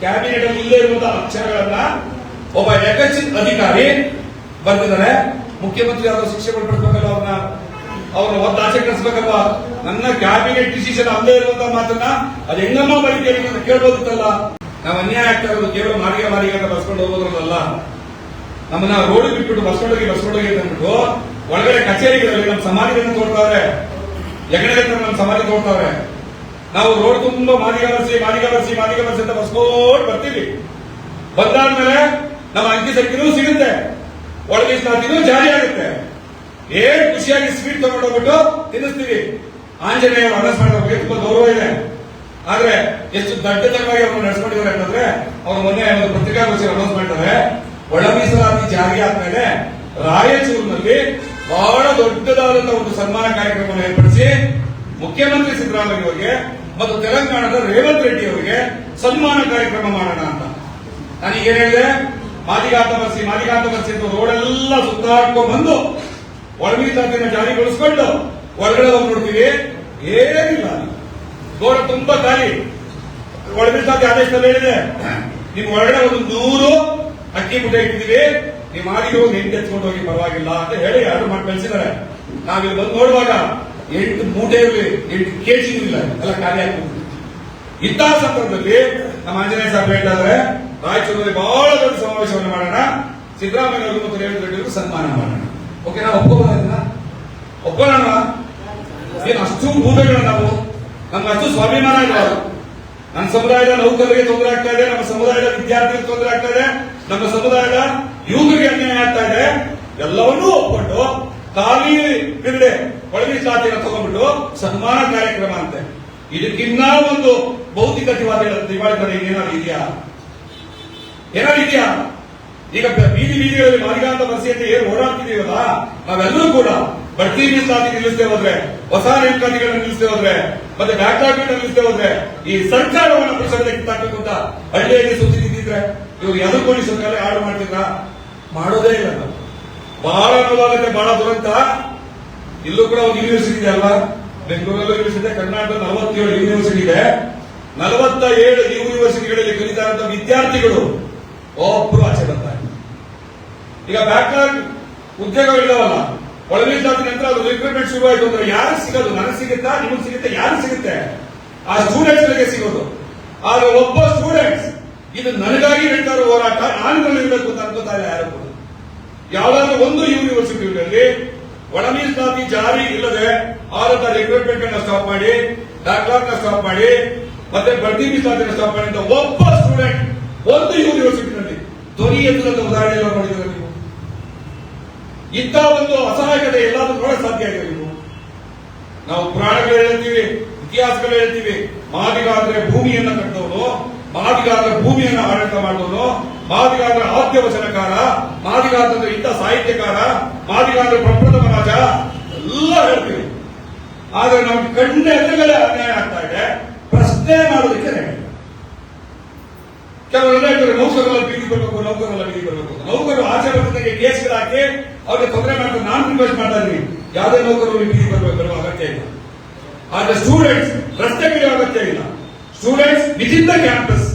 ಕ್ಯಾಬಿನೆಟ್ ಇಲ್ಲೇ ಇರುವಂತಹ ಅಕ್ಷರಗಳನ್ನ ಒಬ್ಬ ಯಕಚಿತ್ ಅಧಿಕಾರಿ ಬರ್ತಿದ್ದಾರೆ ಮುಖ್ಯಮಂತ್ರಿ ಅವರ ಶಿಕ್ಷೆ ಕೊಡ್ಬಿಡ್ಬೇಕಲ್ಲ ಅವ್ರನ್ನ. ಅವ್ರನ್ನ ಆಚೆ ಕಳಿಸ್ಬೇಕಲ್ವಾ? ನನ್ನ ಕ್ಯಾಬಿನೆಟ್ ಡಿಸಿಷನ್ ಅಲ್ಲೇ ಇರುವಂತಹ ಮಾತನ್ನ ಅದು ಹೆಂಗಮ್ಮ ಬರೀತೀರಿ ಅಂತ ಕೇಳ್ಬೋದಿತ್ತಲ್ಲ? ನಾವು ಅನ್ಯಾಯ ಆಗ್ತಾ ಇರೋದು ಕೇವಲ ಮಾರಿಗೆ ಮಾರಿಗೆ ಅಂತ ಬಸ್ಕೊಂಡು ಹೋಗೋದ್ರಲ್ಲ ನಮ್ಮನ್ನ ರೋಡ್ ಬಿಟ್ಬಿಟ್ಟು ಬಸ್ಕೊಂಡೋಗಿ ಬಸ್ಕೊಂಡೋಗಿ ಅಂತ ಅಂದ್ಬಿಟ್ಟು ಒಳಗಡೆ ಕಚೇರಿಗಳಲ್ಲಿ ನಮ್ಮ ಸಮಾಧಿಗಳನ್ನ ತೋರ್ತಾರೆ. ಹೆಗಡೆ ನಮ್ಮ ಸಮಾಧಿ ತೋಡ್ತಾವ್ರೆ ನಾವು ರೋಡ್ ತುಂಬಾ ಮಾದಿಗ ಬರ್ಸಿ ಮಾದಿಗ ಬರ್ಸಿ ಮಾದಿಗ ಬರ್ಸಿ ಅಂತ ಬರ್ಸ್ಕೊಂಡು ಬರ್ತೀವಿ. ಬಂದಾದ್ಮೇಲೆ ನಮ್ಮ ಅಂಕಿ ಸಂಖ್ಯೆನೂ ಸಿಗುತ್ತೆ. ಒಳಗೆ ಸ್ನಾತಿನೂ ಜಾರಿ ಆಗುತ್ತೆ. ಏನ್ ಖುಷಿಯಾಗಿ ಸ್ವೀಟ್ ತಗೊಂಡೋಗ್ಬಿಟ್ಟು ತಿನ್ನಿಸ್ತೀವಿ. ಆಂಜನೇಯ ಅನೌನ್ಸ್ ಮಾಡೋ ಬಗ್ಗೆ ತುಂಬಾ ಗೌರವ ಇದೆ. ಆದ್ರೆ ಎಷ್ಟು ದಡ್ಡತನವಾಗಿ ಅವ್ರನ್ನ ನಡೆಸ್ಕೊಂಡಿದ್ದಾರೆ ಅಂತಂದ್ರೆ ಅವ್ರು ಮೊನ್ನೆ ಒಂದು ಪತ್ರಿಕಾಗೋಷ್ಠಿ ಅನೌನ್ಸ್ ಮಾಡ್ತಾರೆ ಒಳ ಮೀಸಲಾತಿ ಜಾರಿ ಆದ್ಮೇಲೆ ರಾಯಚೂರಿನಲ್ಲಿ ಬಹಳ ದೊಡ್ಡದಾದಂತಹ ಒಂದು ಸನ್ಮಾನ ಕಾರ್ಯಕ್ರಮವನ್ನು ಏರ್ಪಡಿಸಿ ಮುಖ್ಯಮಂತ್ರಿ ಸಿದ್ದರಾಮಯ್ಯ ಅವರಿಗೆ ಮತ್ತು ತೆಲಂಗಾಣದ ರೇವಂತ್ ರೆಡ್ಡಿ ಅವರಿಗೆ ಸನ್ಮಾನ ಕಾರ್ಯಕ್ರಮ ಮಾಡೋಣ ಅಂತ. ನಾನೀಗ ಏನ್ ಹೇಳಿದೆ? ಮಾದಿಗಾತ ಮಸಿ ಮಾದಿಗಾತ ಬಸ್ಸಿ ಅಂತ ರೋಡೆಲ್ಲ ಸುತ್ತಾಡ್ಕೊಂಡು ಬಂದು ಒಳಮೀಸಲಾತಿನ ಜಾರಿಗೊಳಿಸ್ಕೊಂಡು ಒಳಗಡೆ ಹೋಗಿ ನೋಡ್ತೀವಿ. ಏನಿಲ್ಲ. ಗೋಡ ತುಂಬಾ ಖಾಲಿ. ಒಳಮೀಸಲಾತಿ ಆದೇಶದಲ್ಲಿ ಹೇಳಿದೆ. ನೀವು ಒಳಗಡೆ ಒಂದು ನೂರು ಅಕ್ಕಿ ಗುಡ್ಡ ಇಟ್ಟಿದ್ದೀವಿ. ನೀವು ಮಾದಿಗೆ ಹೋಗಿ ಎತ್ಕೊಂಡು ಹೋಗಿ ಪರವಾಗಿಲ್ಲ ಅಂತ ಹೇಳಿ ಯಾರು ಮಾಡಿ ಕಳಿಸಿದ್ದಾರೆ ನಾವಿಲ್ಲಿ ಬಂದು ನೋಡುವಾಗ ಎಂಟು ಮೂಟೆ ಇರಲಿ ಎಂಟು ಕೆಜಿ ಇಲ್ಲ ಎಲ್ಲ ಖಾಲಿ ಆಗ್ಬಿಟ್ಟು ಇಂತಹ ಸಂದರ್ಭದಲ್ಲಿ ನಮ್ಮ ಆಂಜನೇಯ ಸಾಹೇಬ್ ಹೇಳ್ತಾರೆ ರಾಯಚೂರಿನಲ್ಲಿ ಬಹಳ ದೊಡ್ಡ ಸಮಾವೇಶವನ್ನು ಮಾಡೋಣ. ಸಿದ್ದರಾಮಯ್ಯ ಮತ್ತು ರೇವಂತ್ ರೆಡ್ಡಿಗೂ ಸನ್ಮಾನ ಮಾಡೋಣ. ಓಕೆ ನಾವು ಒಪ್ಕೋಬೋದ ಒಪ್ಕೊಳ್ಳೋಣ. ಏನು ಅಷ್ಟು ಭೂಮಿಗಳು ನಾವು ನಮ್ಗೆ ಅಷ್ಟು ಸ್ವಾಭಿಮಾನ ಇಲ್ಲ ನಮ್ಮ ಸಮುದಾಯದ ನೌಕರರಿಗೆ ತೊಂದರೆ ಆಗ್ತಾ ಇದೆ, ನಮ್ಮ ಸಮುದಾಯದ ವಿದ್ಯಾರ್ಥಿಗಳಿಗೆ ತೊಂದರೆ ಆಗ್ತಾ ಇದೆ, ನಮ್ಮ ಸಮುದಾಯದ ಯುವಕರಿಗೆ ಅನ್ಯಾಯ ಆಗ್ತಾ ಇದೆ. ಎಲ್ಲವನ್ನೂ ಒಪ್ಕೊಂಡು ಖಾಲಿ ಬಿಲ್ಡೆ ಒಳಗೆ ಸಾತಿನ ತಗೊಂಡ್ಬಿಟ್ಟು ಸನ್ಮಾನ ಕಾರ್ಯಕ್ರಮ ಅಂತೆ. ಇದಕ್ಕಿನ್ನ ಒಂದು ಭೌತಿಕ ದಿವಾಳಿ ದಿವಾಳಿತನ ಏನಾದ್ರು ಇದೆಯಾ? ಏನಾದ್ರು ಇದೆಯಾ? ಈಗ ಬೀದಿ ಬೀದಿಗಳಲ್ಲಿ ಮಾಲಿಕಾಂತ ಬಸ್ಸಿ ಅಂತ ಏನ್ ಓಡಾಡ್ತಿದೀವಲ್ಲ ನಾವೆಲ್ಲರೂ ಕೂಡ ಬಡ್ತಿ ಮೀಸಲಾತಿ ನಿಲ್ಲಿಸದೆ ಹೋದ್ರೆ, ಹೊಸ ನೇಮಕಾತಿಗಳನ್ನ ನಿಲ್ಲಿಸದೆ ಹೋದ್ರೆ, ಮತ್ತೆ ಬ್ಯಾಕ್ಲಾಗ್ ನಿಲ್ಲಿಸದೆ ಹೋದ್ರೆ, ಈ ಸರ್ಕಾರವನ್ನು ಪ್ರಸರಣ ಕಿತ್ತಾಕಬೇಕು ಅಂತ ಹಳ್ಳಿಯಲ್ಲಿ ಸುತ್ತಿದ್ದಿದ್ರೆ ಇವ್ರು ಎದುರು ಸರ್ಕಾರ ಆರ್ಡರ್ ಮಾಡ್ತಿದ್ರ? ಮಾಡೋದೇ ಇಲ್ಲ. ಬಹಳ ಅನುದಾನತೆ ಬಹಳ ದುರಂತ. ಇಲ್ಲೂ ಕೂಡ ಒಂದು ಯೂನಿವರ್ಸಿಟಿ ಇದೆ ಅಲ್ವಾ? ಬೆಂಗಳೂರಲ್ಲೂ ಯೂನಿವರ್ಸಿಟಿ ಕರ್ನಾಟಕ ನಲವತ್ತೇಳು ಯೂನಿವರ್ಸಿಟಿ ಇದೆ. ನಲವತ್ತ ಏಳು ಯೂನಿವರ್ಸಿಟಿಗಳಲ್ಲಿ ಕಲಿತಾ ವಿದ್ಯಾರ್ಥಿಗಳು ಒಬ್ಬರು ಆಚೆ ಬರ್ತಾರೆ. ಈಗ ಬ್ಯಾಕ್ಲಾಗ್ ಉದ್ಯೋಗಗಳಿದಾವಲ್ಲ ಜಾತಿ ನಂತರ ಅದು ರಿಕ್ರೂಟ್ಮೆಂಟ್ ಶುರು ಆಯಿತು ಅಂದ್ರೆ ಯಾರು ಸಿಗೋದು? ನನಗೆ ಸಿಗುತ್ತಾ? ನಿಮಗೆ ಸಿಗುತ್ತೆ? ಯಾರು ಸಿಗುತ್ತೆ? ಆ ಸ್ಟೂಡೆಂಟ್ಸ್ ಸಿಗೋದು. ಆದ್ರೆ ಒಬ್ಬ ಸ್ಟೂಡೆಂಟ್ಸ್ ಇದು ನನಗಾಗಿ ಹೇಳ್ತಾರೋ ಹೋರಾಟ, ನಾನು ಇರಬೇಕು ಅಂತ ಅನ್ಕೋತಾರೆ ಯಾರು ಕೂಡ. ಯಾವ್ದಾದ್ರು ಒಂದು ಯೂನಿವರ್ಸಿಟಿಯಲ್ಲಿ ಒಳ ಮೀಸಲಾತಿ ಜಾರಿ ಇಲ್ಲದೆ ಆದಂತ ರಿಕ್ರೂಟ್ಮೆಂಟ್ ಅನ್ನ ಸ್ಟಾಪ್ ಮಾಡಿ ಡಾಕ್ಟರ್ನ ಸ್ಟಾಪ್ ಮಾಡಿ, ಮತ್ತೆ ಬಡ್ಡಿ ಮೀಸಲಾತಿನ ಸ್ಟಾಪ್ ಮಾಡಿ ಒಬ್ಬ ಸ್ಟೂಡೆಂಟ್ ಒಂದು ಯೂನಿವರ್ಸಿಟಿನಲ್ಲಿ ಧ್ವನಿ ಎತ್ತರದ ಉದಾಹರಣೆ ಎಲ್ಲ ನೋಡಿದ್ರೆ ನೀವು? ಇಂಥ ಒಂದು ಅಸಹಾಯಕತೆ ಎಲ್ಲಾದ್ರೂ ನೋಡಕ್ ಸಾಧ್ಯ ಆಗಿದೆ ನೀವು? ನಾವು ಪುರಾಣಗಳು ಹೇಳ್ತೀವಿ, ಇತಿಹಾಸಗಳು ಹೇಳ್ತೀವಿ ಮಾದಿಗಾದ್ರೆ ಭೂಮಿಯನ್ನ ಕಟ್ಟೋನು ಮಾದಿಗಾದ್ರೆ ಭೂಮಿಯನ್ನ ಆಡಳಿತ ಮಾಡಿದವನು ಮಾದಿಗಾದ್ರೆ ಆದ್ಯ ವಚನಕಾರ ಮಾದಿಗಾದ್ರೆ ಇಂಥ ಸಾಹಿತ್ಯಕಾರ ಮಾದಿಗಾರರ ಪ್ರಪ್ರಥಮ ರಾಜ, ಎಲ್ಲ ಹೇಳ್ತೀವಿ. ಆದ್ರೆ ನಮ್ಗೆ ಕಣ್ಣ ಎದುರುಗಡೆ ಅನ್ಯಾಯ ಆಗ್ತಾ ಇದೆ. ಪ್ರಶ್ನೆ ಮಾಡೋದಕ್ಕೆ. ಕೆಲವರೆಲ್ಲ ಹೇಳ್ತಾರೆ ನೌಕರಲ್ಲ ಬೀದಿ ಬರಬೇಕು ನೌಕರಲ್ಲ ಬೀದಿ ಬರಬೇಕು. ನೌಕರು ಆಚೆ ಬರ್ತದೆ ಕೇಸ್ಗಳು ಹಾಕಿ ಅವ್ರಿಗೆ ತೊಂದರೆ ಮಾಡ್ತಾರೆ ನಾನು ರಿಕ್ವೆಸ್ಟ್ ಮಾಡ್ತಾ ಇದ್ದೀನಿ. ಯಾವುದೇ ನೌಕರರು ಬೀದಿ ಬರಬೇಕು ಅಗತ್ಯ ಇಲ್ಲ. ಆದ್ರೆ ಸ್ಟೂಡೆಂಟ್ಸ್ ರಸ್ತೆಗಿಳಿಯೋ ಅಗತ್ಯ ಇಲ್ಲ. Students in the campus.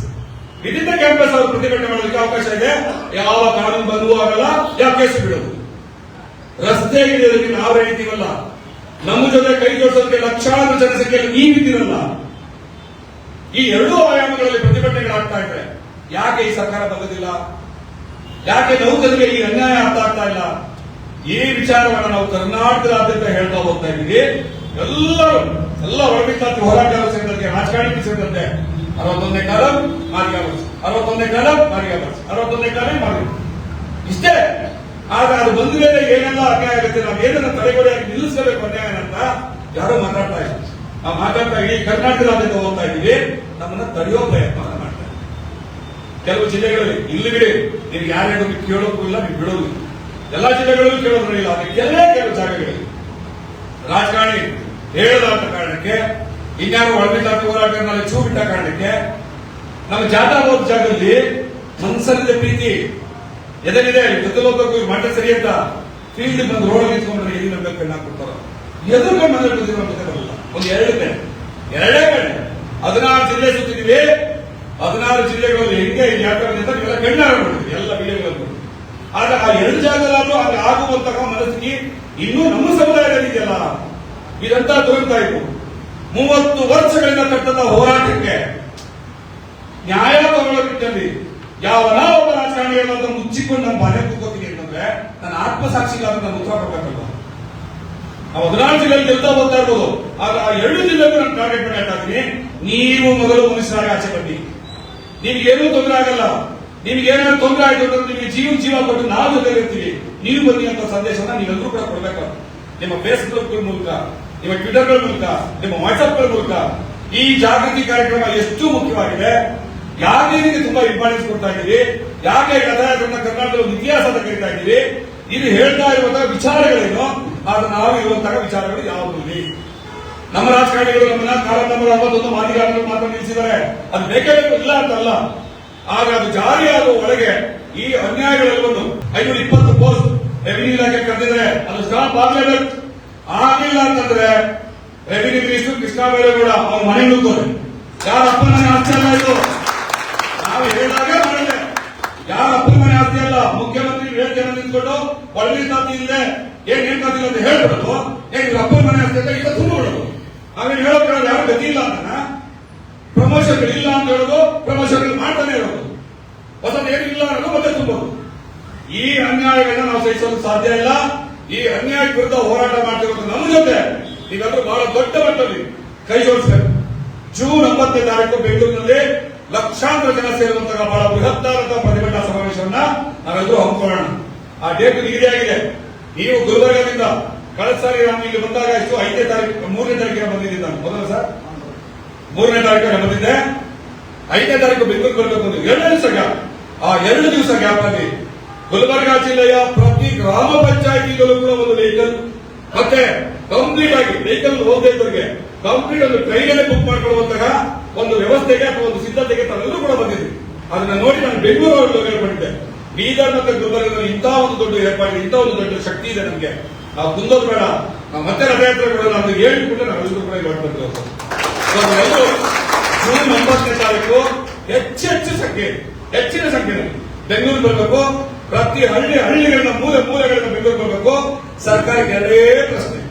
Within the campus ಅವರು ಪ್ರತಿಭಟನೆ ಮಾಡೋದಕ್ಕೆ ಅವಕಾಶ ಇದೆ. ಯಾವ ಕಾನೂನು ಬಂದೂ ಆಗಲ್ಲ. ಯಾವ ಕೇಸು ಬಿಡೋದು ರಸ್ತೆ ಇಳಿಯೋದಕ್ಕೆ ನಾವು ಹೇಳ್ತೀವಲ್ಲ ನಮ್ಮ ಜೊತೆ ಕೈ ಜೋಡಿಸೋದಕ್ಕೆ ಲಕ್ಷಾಂತರ ಜನಸಂಖ್ಯೆಯಲ್ಲಿ ನೀವಿದ್ದೀರಲ್ಲ ಈ ಎರಡೂ ಆಯಾಮಗಳಲ್ಲಿ ಪ್ರತಿಭಟನೆಗಳಾಗ್ತಾ ಇದ್ರೆ ಯಾಕೆ ಈ ಸರ್ಕಾರ ಬರೋದಿಲ್ಲ ಯಾಕೆ ನೌಕರರಿಗೆ ಈ ಅನ್ಯಾಯ ಅರ್ಥ ಆಗ್ತಾ ಇಲ್ಲ? ಈ ವಿಚಾರವನ್ನು ನಾವು ಕರ್ನಾಟಕದಾದ್ಯಂತ ಹೇಳ್ತಾ ಹೋಗ್ತಾ ಇದ್ದೀವಿ. ಎಲ್ಲರೂ, ಎಲ್ಲ ಒಳಗಿಂತ ಹೋರಾಟಗಾರರು ಸೇರಿದಂತೆ, ರಾಜಕಾರಣಿ ಸೇರಿದಂತೆ ಅರವತ್ತೊಂದನೇ ಕಾಲಂ, ಮಾರ್ಗ ಅರವತ್ತೊಂದನೇ ಕಾಲಂ, ಮಾರ್ಗ ಅರವತ್ತೊಂದನೇ ಕಾಲೇ, ಮಾರ್ಗ ಇಷ್ಟೇ? ಆಗ ಅದು ಬಂದ ಮೇಲೆ ಏನೆಲ್ಲ ಅನ್ಯಾಯ ಆಗುತ್ತೆ, ನಾವು ಏನನ್ನ ತಡೆಗೋಡೆಯಾಗಿ ನಿಲ್ಲಿಸಬೇಕು ಅನ್ಯಾಯ ಅಂತ ಯಾರು ಮಾತಾಡ್ತಾ ಇದ್ದೀವಿ ನಾವು ಮಾತಾಡ್ತಾ ಇಡೀ ಕರ್ನಾಟಕದಾದ್ಯಂತ ಹೋಗ್ತಾ ಇದ್ದೀವಿ, ನಮ್ಮನ್ನ ತಡೆಯೋ ಪ್ರಯತ್ನ ಮಾಡ್ತಾರೆ ಕೆಲವು ಜಿಲ್ಲೆಗಳಲ್ಲಿ, ಇಲ್ಲಿ ಬಿಡಿ, ನಿಮ್ಗೆ ಯಾರು ಕೇಳೋಕ್ಕೂ ಇಲ್ಲ, ನೀವು ಬಿಡೋದು. ಎಲ್ಲಾ ಜಿಲ್ಲೆಗಳಲ್ಲೂ ಕೇಳೋದು ಇಲ್ಲ ಆದ್ರೆ ಕೆಲವೇ ಕೆಲವು ಜಾಗಗಳಲ್ಲಿ ರಾಜಕಾರಣಿ ಹೇಳದ ಕಾರಣಕ್ಕೆ ಇನ್ಯಾರು ಹೋರಾಟ ನಾಳೆ ಚೂ ಬಿಟ್ಟ ಕಾರಣಕ್ಕೆ ನಮ್ಮ ಜಾತಾ ಹೋದ ಜಾಗದಲ್ಲಿ ಮನ್ಸಲ್ಲಿದೆ ಪ್ರೀತಿ, ಎದರಿದೆ ಜೊತೆಲಿ ಮಂಡ ಸರಿ ಅಂತ ಫೀಲ್ಡ್ ಬಂದು ರೋಡ್ ನಿಂತ್ಕೊಂಡ್ರೆ ಎಲ್ಲಿ ನಮ್ಗೆ ಕಣ್ಣು ಹಾಕ್ಬಿಡ್ತಾರ ಎದುರ್ಕೊಂಡು ಮನೆ ಬಂದಿರೋ ಒಂದು ಎರಡು ಕಡೆ. ಎರಡೇ ಕಡೆ. ಹದಿನಾರು ಜಿಲ್ಲೆ ಸುತ್ತಿದೀವಿ ಹದಿನಾರು ಜಿಲ್ಲೆಗಳಲ್ಲಿ ಹೆಂಗೆ ಇಲ್ಲಿ ಅಂತ ನೀವೆಲ್ಲ ಕಣ್ಣಾರ ಮಾಡಿದ್ವಿ ಎಲ್ಲ ವಿಡಿಯೋಗಳನ್ನು ಆದ್ರೆ ಆ ಎರಡು ಜಾಗದಲ್ಲೂ ಅಲ್ಲಿ ಆಗುವಂತಹ ಮನಸ್ಸಿಗೆ ಇನ್ನೂ ನಮ್ಮ ಸಮುದಾಯದಲ್ಲಿ ಇದೆಯಲ್ಲ ಇದಂತ ದುರಂತ ಮೂವತ್ತು ವರ್ಷಗಳಿಂದ ಕಟ್ಟದ ಹೋರಾಟಕ್ಕೆ ನ್ಯಾಯ ತಗೊಳ್ಳೋದಿಟ್ಟಲ್ಲಿ ಯಾವ ಒಬ್ಬ ರಾಜಕಾರಣಿಗಳನ್ನ ಮುಚ್ಚಿಕೊಂಡು ನಮ್ಮ ಬಾಲ್ಯ ಕೂತ್ಕೋತೀನಿ ಅಂತಂದ್ರೆ ನನ್ನ ಆತ್ಮಸಾಕ್ಷಿಗಾದ್ರೂ ನಾನು ಉತ್ತರ ಕೊಡಬೇಕಲ್ಲ ನಾವು ಹದಿನಾರು ಜಿಲ್ಲೆಯಲ್ಲಿ ಗೆಲ್ತಾ ಬರ್ತಾ ಇರ್ಬೋದು. ಆಗ ಆ ಎರಡು ಜಿಲ್ಲೆಗೂ ನಾನು ಟಾರ್ಗೆಟ್ ಮಾಡಿ ನೀವು ಮೊದಲು ಮನುಷ್ಯರಾಗಿ ಆಚೆ ಬನ್ನಿ. ನಿಮ್ಗೆ ಏನೂ ತೊಂದರೆ ಆಗಲ್ಲ. ನಿಮ್ಗೆ ಏನಾದ್ರು ತೊಂದರೆ ಆಯ್ತು ಅಂದ್ರೆ ನಿಮಗೆ ಜೀವ ಜೀವ ಕೊಟ್ಟು ನಾವು ಜೊತೆ ಇರ್ತೀವಿ. ನೀವು ಬನ್ನಿ ಅಂತ ಸಂದೇಶನ ನೀವೆಲ್ಲರೂ ಕೂಡ ಕೊಡ್ಬೇಕು. ನಿಮ್ಮ ಫೇಸ್ಬುಕ್ ಮೂಲಕ. ನಿಮ್ಮ ಟ್ವಿಟರ್ಗಳ ಮೂಲಕ ನಿಮ್ಮ ವಾಟ್ಸ್ಆಪ್ಗಳ ಮೂಲಕ ಈ ಜಾಗೃತಿ ಕಾರ್ಯಕ್ರಮ ಎಷ್ಟು ಮುಖ್ಯವಾಗಿದೆ? ಯಾಕೆ ಇದಕ್ಕೆ ತುಂಬಾ ಇಂಪಾರ್ಟೆನ್ಸ್ ಕೊಡ್ತಾ ಇದ್ದೀವಿ ಯಾಕೆ ನಮ್ಮ ಕರ್ನಾಟಕದ ಇತಿಹಾಸ ಅಂತ ಕರಿತಾ ಇದ್ದೀವಿ ಇದು ಹೇಳ್ತಾ ಇರುವಂತಹ ವಿಚಾರಗಳೇನು? ಆದ್ರೆ ನಾವು ಇರುವಂತಹ ವಿಚಾರಗಳು ಯಾವುದು ನಮ್ಮ ರಾಜಕಾರಣಿಗಳು ನಮ್ಮನ್ನ ಕಾಲ ನಂಬರ್ ಅರವತ್ತೊಂದು ಮಾದಿಗಾರರು ಮಾತ್ರ ನಿಲ್ಲಿಸಿದ್ದಾರೆ. ಅದು ಬೇಕೇ ಬೇಕು ಇಲ್ಲ ಅಂತಲ್ಲ. ಆದ್ರೆ ಅದು ಜಾರಿಯಾಗುವ ಒಳಗೆ ಈ ಅನ್ಯಾಯಗಳಲ್ಲಿ ಒಂದು ಐನೂರ ಇಪ್ಪತ್ತು ಪೋಸ್ಟ್ ರೆವಿನ್ಯೂ ಇಲಾಖೆ ಕರೆದಿದ್ರೆ ಅದು ಸ್ಟಾಪ್ ಆಗ್ಲೇಬೇಕು. ಆಗಿಲ್ಲ ಅಂತಂದ್ರೆ ರೆವಿನ್ಯೂ ಮಿನಿಸ್ಟರ್ ಕೃಷ್ಣ ಬೈರೇಗೌಡ ಅವ್ರ ಮನೆ ನುಗ್ಗೋದು ಯಾರ ಅಪ್ಪನ ಮನೆ ಆಸ್ತಿ ಅಲ್ಲ ಇದು? ನಾವು ಹೇಳಿದಾಗ ಮಾಡಿದೆ. ಯಾರ ಅಪ್ಪನ ಮನೆ ಆಸ್ತಿ ಅಲ್ಲ? ಮುಖ್ಯಮಂತ್ರಿ ಏಳು ಜನ ನಿಂತ್ಕೊಂಡು ಪಳ್ಳಿ ತಾತಿ ಇಲ್ಲದೆ ಏನ್ ಏನ್ ತಾತಿ ಅಂತ ಹೇಳ್ಬಿಡೋದು. ಏನ್ ಇವ್ರ ಅಪ್ಪನ ಮನೆ ಆಸ್ತಿ ಅಂತ ಈಗ ತುಂಬಿಬಿಡೋದು ಆಮೇಲೆ ಹೇಳೋಕೆ ಯಾರು ಗತಿ ಇಲ್ಲ ಅಂತ ಪ್ರಮೋಷನ್ ಇಲ್ಲ ಅಂತ ಹೇಳೋದು ಪ್ರಮೋಷನ್ ಮಾಡ್ತಾನೆ ಇರೋದು. ಹೊಸದು ಏನಿಲ್ಲ ಅನ್ನೋದು ಮತ್ತೆ ತುಂಬೋದು. ಈ ಅನ್ಯಾಯಗಳನ್ನ ನಾವು ಸಹಿಸಲು ಸಾಧ್ಯ ಇಲ್ಲ. ಈ ಅನ್ಯಾಯ ವಿರುದ್ಧ ಹೋರಾಟ ಮಾಡ್ತಿರೋದು ನಮ್ಮ ಜೊತೆ ನೀವೆಲ್ಲರೂ ಬಹಳ ದೊಡ್ಡ ಮಟ್ಟದಲ್ಲಿ ಕೈ ಜೋಡಿಸಬೇಕು ಜೂನ್ ಒಂಬತ್ತನೇ ತಾರೀಕು ಬೆಂಗಳೂರಿನಲ್ಲಿ ಲಕ್ಷಾಂತರ ಜನ ಸೇರುವಂತಹ ಬಹಳ ಬೃಹತ್ತಾದಂತಹ ಪ್ರತಿಭಟನಾ ಸಮಾವೇಶವನ್ನ ನಾವೆಲ್ಲರೂ ಹಮ್ಮಿಕೊಳ್ಳೋಣ. ಆ ಡೇಟ್ ನಿಗದಿಯಾಗಿದೆ. ನೀವು ಗುಲ್ಬರ್ಗದಿಂದ ಕಳೆದ ಸಾರಿ ನಾನು ಇಲ್ಲಿ ಬಂದಾಗ ಎಷ್ಟು ಐದನೇ ತಾರೀಕು, ಮೂರನೇ ತಾರೀಕಿನ ಬಂದಿದ್ದೀನಿ ನಾನು ಮೊದಲ ಸರ್? ಮೂರನೇ ತಾರೀಕಿನ ಬಂದಿದ್ದೆ. ಐದನೇ ತಾರೀಕು ಬೆಂಗಳೂರು ಬರಬೇಕು ಎರಡನೇ ಎರಡು ದಿವಸ ಗ್ಯಾಪ್ ಆ ಎರಡು ದಿವಸ ಗ್ಯಾಪ್ ಅಲ್ಲಿ ಗುಲ್ಬರ್ಗ ಜಿಲ್ಲೆಯ ಪ್ರತಿ ಗ್ರಾಮ ಪಂಚಾಯತಿಗಳು ಕೂಡ ಒಂದು ವೆಹಿಕಲ್. ಮತ್ತೆ ಕಂಪ್ಲೀಟ್ ಆಗಿ ವೆಹಿಕಲ್ ಹೋಗದೇ ಇದ್ದವರಿಗೆ ಕಂಪ್ಲೀಟ್ ಒಂದು ಟ್ರೈನಲ್ಲೇ ಬುಕ್ ಮಾಡ್ಕೊಳ್ಳುವಂತಹ ಒಂದು ವ್ಯವಸ್ಥೆಗೆ ಅಥವಾ ಒಂದು ಸಿದ್ಧತೆಗೆ ತಾವೆಲ್ಲರೂ ಕೂಡ ಬಂದಿದ್ವಿ ಅದನ್ನ ನೋಡಿ ನಾನು ಬೆಂಗಳೂರು ಹೇಳ್ಕೊಂಡಿದ್ದೆ ಬೀದರ್ ಮತ್ತೆ ಗುಲ್ಬರ್ಗದಲ್ಲಿ ಇಂತಹ ಒಂದು ದೊಡ್ಡ ಏರ್ಪಾಡು ಇಂತಹ ಒಂದು ದೊಡ್ಡ ಶಕ್ತಿ ಇದೆ ನಮಗೆ. ನಾವು ಕುಂದೋದು ಬೇಡ. ನಾವು ಮತ್ತೆ ರಥಯಾತ್ರೆ ಬೇಡ ನಮ್ಗೆ ಹೇಳಿಕೊಂಡು ನಾವೆಲ್ಲರೂ ಕೂಡ ನಾವೆಲ್ಲರೂ ಜೂನ್ ಒಂಬತ್ತನೇ ತಾರೀಕು ಹೆಚ್ಚು ಸಂಖ್ಯೆ ಹೆಚ್ಚಿನ ಸಂಖ್ಯೆ ಬೆಂಗಳೂರು ಬರಬೇಕು. ಪ್ರತಿ ಹಳ್ಳಿ ಹಳ್ಳಿಗಳನ್ನ ಮೂಲೆ ಮೂಲೆಗಳನ್ನ ಬರಬೇಕು ಸರ್ಕಾರಕ್ಕೆ ಎರಡೇ ಪ್ರಶ್ನೆ.